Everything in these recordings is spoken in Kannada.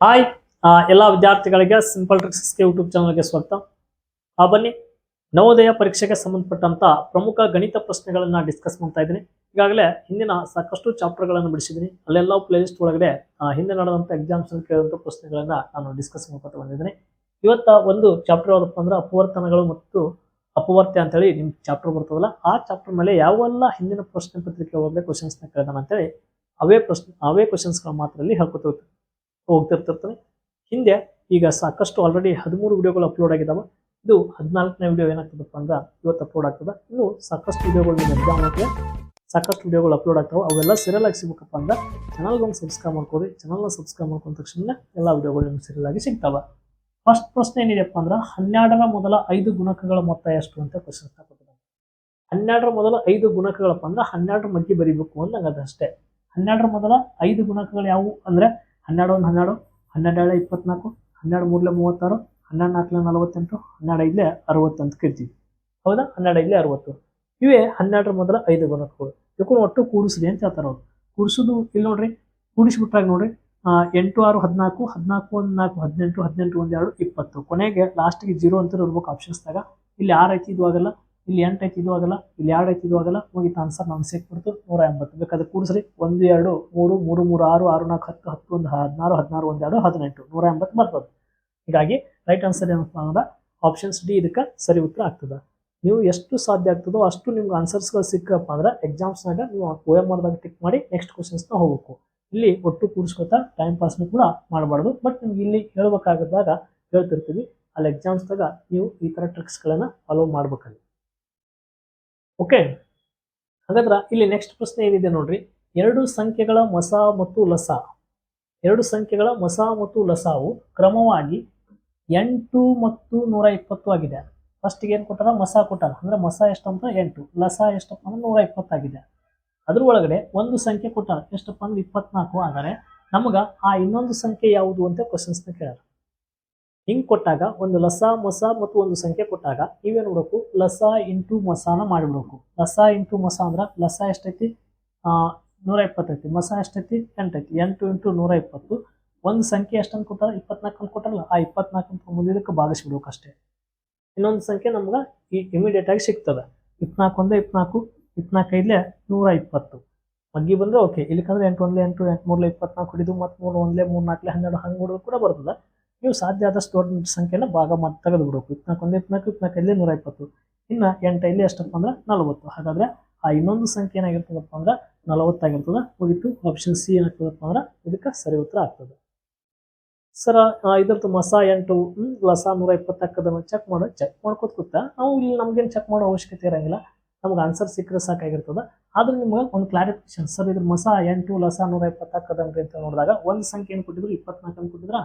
ಹಾಯ್ ಎಲ್ಲ ವಿದ್ಯಾರ್ಥಿಗಳಿಗೆ ಸಿಂಪಲ್ ಟ್ರಿಕ್ಸ್ಗೆ ಯೂಟ್ಯೂಬ್ ಚಾನಲ್ಗೆ ಸ್ವಾಗತ. ಆ, ಬನ್ನಿ. ನವೋದಯ ಪರೀಕ್ಷೆಗೆ ಸಂಬಂಧಪಟ್ಟಂತ ಪ್ರಮುಖ ಗಣಿತ ಪ್ರಶ್ನೆಗಳನ್ನು ಡಿಸ್ಕಸ್ ಮಾಡ್ತಾ ಇದ್ದೀನಿ. ಈಗಾಗಲೇ ಹಿಂದಿನ ಸಾಕಷ್ಟು ಚಾಪ್ಟರ್ಗಳನ್ನು ಬಿಡಿಸಿದ್ದೀನಿ. ಅಲ್ಲೆಲ್ಲ ಪ್ಲೇ ಲಿಸ್ಟ್ ಒಳಗಡೆ ಹಿಂದೆ ನಡೆದಂತ ಎಕ್ಸಾಮ್ಸ್ ಕೇಳಿದಂಥ ಪ್ರಶ್ನೆಗಳನ್ನು ನಾನು ಡಿಸ್ಕಸ್ ಮಾಡ್ಕೊತ ಬಂದಿದ್ದೀನಿ. ಇವತ್ತ ಒಂದು ಚಾಪ್ಟರ್ ಯಾವುದಪ್ಪ ಅಂದ್ರೆ ಅಪವರ್ತನಗಳು ಮತ್ತು ಅಪವರ್ತ್ಯ ಅಂತೇಳಿ ನಿಮ್ ಚಾಪ್ಟರ್ ಬರ್ತದಲ್ಲ, ಆ ಚಾಪ್ಟರ್ ಮೇಲೆ ಯಾವೆಲ್ಲ ಹಿಂದಿನ ಪ್ರಶ್ನೆ ಪತ್ರಿಕೆ ಒಳಗಡೆ ಕ್ವಶನ್ಸ್ನ ಕೇಳ್ದಾನ ಅಂತೇಳಿ ಅವೇ ಪ್ರಶ್ನೆ, ಅವೇ ಕ್ವಶನ್ಸ್ಗಳ ಮಾತ್ರ ಅಲ್ಲಿ ಹೋಗ್ತೀನಿ. ಹೋಗ್ತಿರ್ತಿರ್ತಾನೆ ಹಿಂದೆ ಈಗ ಸಾಕಷ್ಟು ಆಲ್ರೆಡಿ ಹದಿಮೂರು ವಿಡಿಯೋಗಳು ಅಪ್ಲೋಡ್ ಆಗಿದ್ದಾವೆ ಇದು ಹದಿನಾಲ್ಕನೇ ವಿಡಿಯೋ ಏನಾಗ್ತದಪ್ಪ ಅಂದ್ರೆ ಇವತ್ತು ಅಪ್ಲೋಡ್ ಆಗ್ತದೆ. ಇನ್ನು ಸಾಕಷ್ಟು ವಿಡಿಯೋಗಳು ನಿಮಗೆ ಸಾಕಷ್ಟು ವಿಡಿಯೋಗಳು ಅಪ್ಲೋಡ್ ಆಗ್ತಾವೆ. ಅವೆಲ್ಲ ಸೀರಿಯಲ್ ಆಗಿ ಸಿಗ್ಬೇಕಪ್ಪ ಅಂದ್ರೆ ಚಾನಲ್ಗೆ ಒಂದು ಸಬ್ಸ್ಕ್ರೈಬ್ ಮಾಡ್ಕೋರಿ ಚಾನಲ್ನ ಸಬ್ಸ್ಕ್ರೈಬ್ ಮಾಡ್ಕೊಂಡ ತಕ್ಷಣ ಎಲ್ಲ ವಿಡಿಯೋಗಳು ನಿಮ್ಗೆ ಸೀರಿಯಲ್ ಆಗಿ ಸಿಗ್ತಾವೆ. ಫಸ್ಟ್ ಪ್ರಶ್ನೆ ಏನಿದೆಪ್ಪ ಅಂದ್ರೆ ಹನ್ನೆರಡರ ಮೊದಲ ಐದು ಗುಣಕಗಳ ಮೊತ್ತ ಎಷ್ಟು ಅಂತ ಕ್ವಶನ್ ಹನ್ನೆರಡರ ಮೊದಲ ಐದು ಗುಣಕಗಳಪ್ಪ ಅಂದ್ರೆ ಹನ್ನೆರಡರ ಮಧ್ಯೆ ಬರೀಬೇಕು ಅಂದಂಗದ ಅಷ್ಟೇ ಹನ್ನೆರಡರ ಮೊದಲ ಐದು ಗುಣಕಗಳು ಯಾವುವು? ಅಂದ್ರೆ ಹನ್ನೆರಡು ಒಂದು ಹನ್ನೆರಡು ಹನ್ನೆರಡು ಇಪ್ಪತ್ನಾಲ್ಕು, ಹನ್ನೆರಡು ಮೂರಲೆ ಮೂವತ್ತಾರು, ಹನ್ನೆರಡು ನಾಲ್ಕಲೆ ನಲವತ್ತೆಂಟು, ಹನ್ನೆರಡು ಐದಲೆ ಅರವತ್ತು ಅಂತ ಕರಿತೀವಿ. ಹೌದಾ? ಹನ್ನೆರಡು ಐದಲೆ ಅರವತ್ತು. ಇವೇ ಹನ್ನೆರಡರ ಮೊದಲ ಐದು ಗುಣಕಗಳು. ಇವಕ್ಕೂ ಒಟ್ಟು ಕೂಡಿಸ್ರಿ ಅಂತ ಹೇಳ್ತಾರೆ ಅವರು. ಕೂಡಿಸೋದು ಇಲ್ಲಿ ನೋಡ್ರಿ, ಕೂಡಿಸಿಬಿಟ್ಟಾಗ ನೋಡ್ರಿ ಎಂಟು ಆರು ಹದಿನಾಲ್ಕು ಹದಿನಾಲ್ಕು ಒಂದು ನಾಲ್ಕು, ಹದಿನೆಂಟು ಹದಿನೆಂಟು ಒಂದು ಎರಡು, ಇಪ್ಪತ್ತು. ಕೊನೆಗೆ ಲಾಸ್ಟಿಗೆ ಜೀರೋ ಅಂತ ನೋಡ್ಬೇಕು ಆಪ್ಷನ್ಸ್ದಾಗ ಇಲ್ಲಿ ಆರು ಐತಿ ಇದು ಆಗಲ್ಲ. ಇಲ್ಲಿ ಎಂಟು ಐತಿ ಇದು ಆಗಲ್ಲ, ಇಲ್ಲಿ ಎರಡು ಐತಿ ಇದು ಆಗಲ್ಲ ಹೋಗಿ ಆನ್ಸರ್ ನಮ್ಗೆ ಸಿಕ್ಬಿಡ್ತು, ನೂರ ಎಂಬತ್ತು. ಬೇಕಾದ್ರೆ ಕೂಡಿಸ್ರಿ, ಒಂದು, ಎರಡು, ಮೂರು ಮೂರು ಮೂರು, ಆರು ಆರು, ನಾಲ್ಕು, ಹತ್ತು ಹತ್ತು, ಒಂದು, ಹದಿನಾರು ಹದಿನಾರು, ಒಂದು, ಎರಡು, ಹದಿನೆಂಟು. ನೂರ ಎಂಬತ್ತು ಬರ್ತದೆ ಹೀಗಾಗಿ ರೈಟ್ ಆನ್ಸರ್ ಏನಪ್ಪ ಅಂದ್ರೆ ಆಪ್ಷನ್ಸ್ ಡಿ ಇದಕ್ಕೆ ಸರಿ ಉತ್ತರ ಆಗ್ತದೆ. ನೀವು ಎಷ್ಟು ಸಾಧ್ಯ ಆಗ್ತದೋ ಅಷ್ಟು ನಿಮ್ಗೆ ಆನ್ಸರ್ಸ್ಗಳು ಸಿಕ್ಕಪ್ಪ ಅಂದ್ರೆ ಎಕ್ಸಾಮ್ಸ್ನಾಗ ನೀವು ಓ ಎಂ ಆರ್ದಾಗ ಟಿಕ್ ಮಾಡಿ ನೆಕ್ಸ್ಟ್ ಕ್ವಶನ್ಸ್ನ ಹೋಗ್ಬೇಕು. ಇಲ್ಲಿ ಒಟ್ಟು ಕೂಡಿಸ್ಕೊತಾ ಟೈಮ್ ಪಾಸ್ನು ಕೂಡ ಮಾಡಬಾರ್ದು. ಬಟ್ ನಿಮ್ಗೆ ಇಲ್ಲಿ ಹೇಳ್ಬೇಕಾಗದಾಗ ಹೇಳ್ತಿರ್ತೀವಿ, ಅಲ್ಲಿ ಎಕ್ಸಾಮ್ಸ್ದಾಗ ನೀವು ಈ ಥರ ಟ್ರಿಕ್ಸ್ಗಳನ್ನು ಫಾಲೋ ಮಾಡ್ಬೇಕಲ್ಲಿ. ಓಕೆ ಹಾಗಾದ್ರೆ ಇಲ್ಲಿ ನೆಕ್ಸ್ಟ್ ಪ್ರಶ್ನೆ ಏನಿದೆ ನೋಡ್ರಿ. ಎರಡು ಸಂಖ್ಯೆಗಳ ಮಸ ಮತ್ತು ಲಸ. ಎರಡು ಸಂಖ್ಯೆಗಳ ಮಸ ಮತ್ತು ಲಸಾವು ಕ್ರಮವಾಗಿ ಎಂಟು ಮತ್ತು ನೂರ ಇಪ್ಪತ್ತು ಆಗಿದೆ. ಫಸ್ಟಿಗೆ ಏನು ಕೊಟ್ಟಾರ? ಮಸ ಕೊಟ್ಟಾರ. ಅಂದ್ರೆ ಮಸ ಎಷ್ಟಂತ? ಎಂಟು. ಲಸ ಎಷ್ಟಪ್ಪ ಅಂದ್ರೆ ನೂರ ಇಪ್ಪತ್ತಾಗಿದೆ ಅದ್ರ ಒಳಗಡೆ ಒಂದು ಸಂಖ್ಯೆ ಕೊಟ್ಟಾರ. ಎಷ್ಟಪ್ಪ ಅಂದ್ರೆ ಇಪ್ಪತ್ನಾಲ್ಕು. ಆದರೆ ನಮಗೆ ಆ ಇನ್ನೊಂದು ಸಂಖ್ಯೆ ಯಾವುದು ಅಂತ ಕ್ವಶನ್ಸ್ನ ಕೇಳ್ಯಾರ ಹಿಂಗ್ ಕೊಟ್ಟಾಗ ಒಂದು ಲಸ, ಮೊಸ ಮತ್ತು ಒಂದು ಸಂಖ್ಯೆ ಕೊಟ್ಟಾಗ ನೀವೇನು ನೋಡ್ಬೇಕು, ಲಸ ಇಂಟು ಮೊಸಾನ ಮಾಡಿಬಿಡ್ಬೇಕು. ಲಸ ಇಂಟು ಮೊಸ ಅಂದ್ರೆ ಲಸ ಎಷ್ಟೈತಿ? ನೂರ ಇಪ್ಪತ್ತೈತಿ ಮಸ ಎಷ್ಟೈತಿ? ಎಂಟೈತಿ. ಎಂಟು ಇಂಟು ನೂರ ಇಪ್ಪತ್ತು ಒಂದು ಸಂಖ್ಯೆ ಎಷ್ಟಂತ ಕೊಟ್ಟಾರ? ಇಪ್ಪತ್ನಾಲ್ಕು ಅಂತ ಕೊಟ್ಟಾರಲ್ಲ, ಆ ಇಪ್ಪತ್ನಾಲ್ಕು ಅಂತ ಮುಂದಿದ್ದಕ್ಕೆ ಭಾಗಿಸ್ಬಿಡ್ಬೇಕು ಅಷ್ಟೇ. ಇನ್ನೊಂದು ಸಂಖ್ಯೆ ನಮ್ಗೆ ಈ ಇಮಿಡಿಯೇಟ್ ಆಗಿ ಸಿಗ್ತದೆ. ಇಪ್ಪತ್ನಾಲ್ಕು ಒಂದೇ ಇಪ್ಪತ್ನಾಲ್ಕು ಇಪ್ಪತ್ನಾಲ್ಕೈದ್ಲೆ ನೂರ ಇಪ್ಪತ್ತು. ಮಗ್ಗಿ ಬಂದ್ರೆ ಓಕೆ ಇಲ್ಲಿಕಂದ್ರೆ ಎಂಟು ಒಂದ್ಲೆ ಎಂಟು ಎಂಟು ಮೂರ್ಲೆ ಇಪ್ಪತ್ನಾಲ್ಕು ಹಿಡಿದು ಮತ್ತು ಮೂರು ಒಂದ್ಲೆ ಮೂರು ನಾಲ್ಕಲೆ ಹನ್ನೆರಡು ಹಂಗೆ ನೋಡೋದು ಕೂಡ ಬರ್ತದೆ. ನೀವು ಸಾಧ್ಯ ಆದಷ್ಟು ದೊಡ್ಡ ಸಂಖ್ಯೆನ ಭಾಗ ಮಾಡಿ ತೆಗೆದು ಬಿಡಬೇಕು ಇಪ್ಪತ್ನಾಲ್ಕು ಒಂದೇ ಇಪ್ಪತ್ನಾಲ್ಕು ಇಲ್ಲಿ ನೂರ ಇಪ್ಪತ್ತು ಇನ್ನು ಎಂಟು ಇಲ್ಲಿ ಎಷ್ಟಪ್ಪ ಅಂದ್ರೆ ನಲವತ್ತು. ಹಾಗಾದ್ರೆ ಆ ಇನ್ನೊಂದು ಸಂಖ್ಯೆ ಏನಾಗಿರ್ತದಪ್ಪ ಅಂದ್ರೆ ನಲವತ್ತಾಗಿರ್ತದೆ ಮುಗಿತು. ಆಪ್ಷನ್ ಸಿ ಏನಾಗ್ತದಪ್ಪ ಅಂದ್ರೆ ಇದಕ್ಕೆ ಸರಿ ಉತ್ತರ ಆಗ್ತದೆ. ಸರ ಇದ್ರದ್ದು ಮಸ ಎಂಟು ಲಸ ನೂರ ಇಪ್ಪತ್ತಾಕದನ್ನು ಚೆಕ್ ಮಾಡೋ. ಚೆಕ್ ಮಾಡ್ಕೋತ ಕೂತ ನಾವು ಇಲ್ಲಿ ನಮ್ಗೇನು ಚೆಕ್ ಮಾಡೋ ಅವಶ್ಯಕತೆ ಇರಂಗಿಲ್ಲ. ನಮ್ಗೆ ಆನ್ಸರ್ ಸಿಕ್ಕರೆ ಸಾಕಾಗಿರ್ತದೆ. ಆದ್ರೆ ನಿಮ್ಗೆ ಒಂದು ಕ್ಲಾರಿಫಿಕೇಶನ್ ಸರ್, ಇದ್ರ ಮಸ ಎಂಟು, ಲಸ ನೂರ ಇಪ್ಪತ್ತಾಕದನ್ರಿ ಅಂತ ನೋಡಿದಾಗ, ಒಂದು ಸಂಖ್ಯೆ ಏನು ಕೊಟ್ಟಿದ್ರು? ಇಪ್ಪತ್ನಾಲ್ಕು ಅಂತ ಕೊಟ್ಟಿದ್ರ?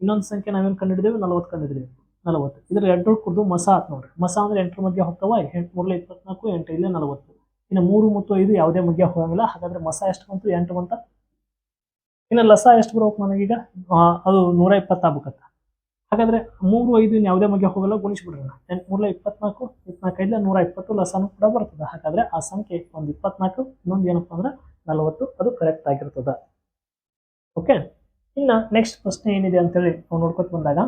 ಇನ್ನೊಂದು ಸಂಖ್ಯೆ ನಾವೇನು ಕಂಡಿಡಿದೇವೆ? ನಲವತ್ತು ಕಂಡಿದ್ದೀವಿ ನಲವತ್ತು. ಇದ್ರ ಎರಡು ಕುಡಿದು ಮಸ ಆತ್ ನೋಡ್ರಿ. ಮಸ ಅಂದ್ರೆ ಎಂಟರ ಮಧ್ಯೆ ಹೋಗ್ತಾವ, ಎಂಟು ಮೂರಲೆ ಇಪ್ಪತ್ನಾಲ್ಕು, ಎಂಟು ಇಲ್ಲೇ ನಲವತ್ತು. ಇನ್ನು ಮೂರು ಮತ್ತು ಐದು ಯಾವುದೇ ಮಧ್ಯೆ ಹೋಗಂಗಿಲ್ಲ. ಹಾಗಾದ್ರೆ ಮಸ ಎಷ್ಟು ಬಂತು? ಎಂಟು ಬಂತ? ಇನ್ನು ಲಸ ಎಷ್ಟು ಬರ್ಬೇಕು ನನಗೀಗ? ಅದು ನೂರ ಇಪ್ಪತ್ತಾಗ್ಬೇಕತ್ತ ಹಾಗಾದ್ರೆ ಮೂರು ಐದು ಇನ್ನು ಯಾವುದೇ ಮಧ್ಯ ಹೋಗಲ್ಲ, ಗುಣಿಸ್ಬಿಡ್ರಿ. ಎಂಟು ಮೂರಲೆ ಇಪ್ಪತ್ನಾಲ್ಕು ಇಪ್ಪತ್ನಾಲ್ಕೈದಲೆ ನೂರ ಇಪ್ಪತ್ತು ಲಸನು ಕೂಡ ಬರ್ತದೆ. ಹಾಗಾದ್ರೆ ಆ ಸಂಖ್ಯೆ ಒಂದು ಇಪ್ಪತ್ನಾಲ್ಕು, ಇನ್ನೊಂದು ಏನಪ್ಪ ಅಂದ್ರೆ ನಲವತ್ತು, ಅದು ಕರೆಕ್ಟ್ ಆಗಿರ್ತದೆ. ಓಕೆ ಇನ್ನ ನೆಕ್ಸ್ಟ್ ಪ್ರಶ್ನೆ ಏನಿದೆ ಅಂತೇಳಿ ನಾವು ನೋಡ್ಕೊತ ಬಂದಾಗ,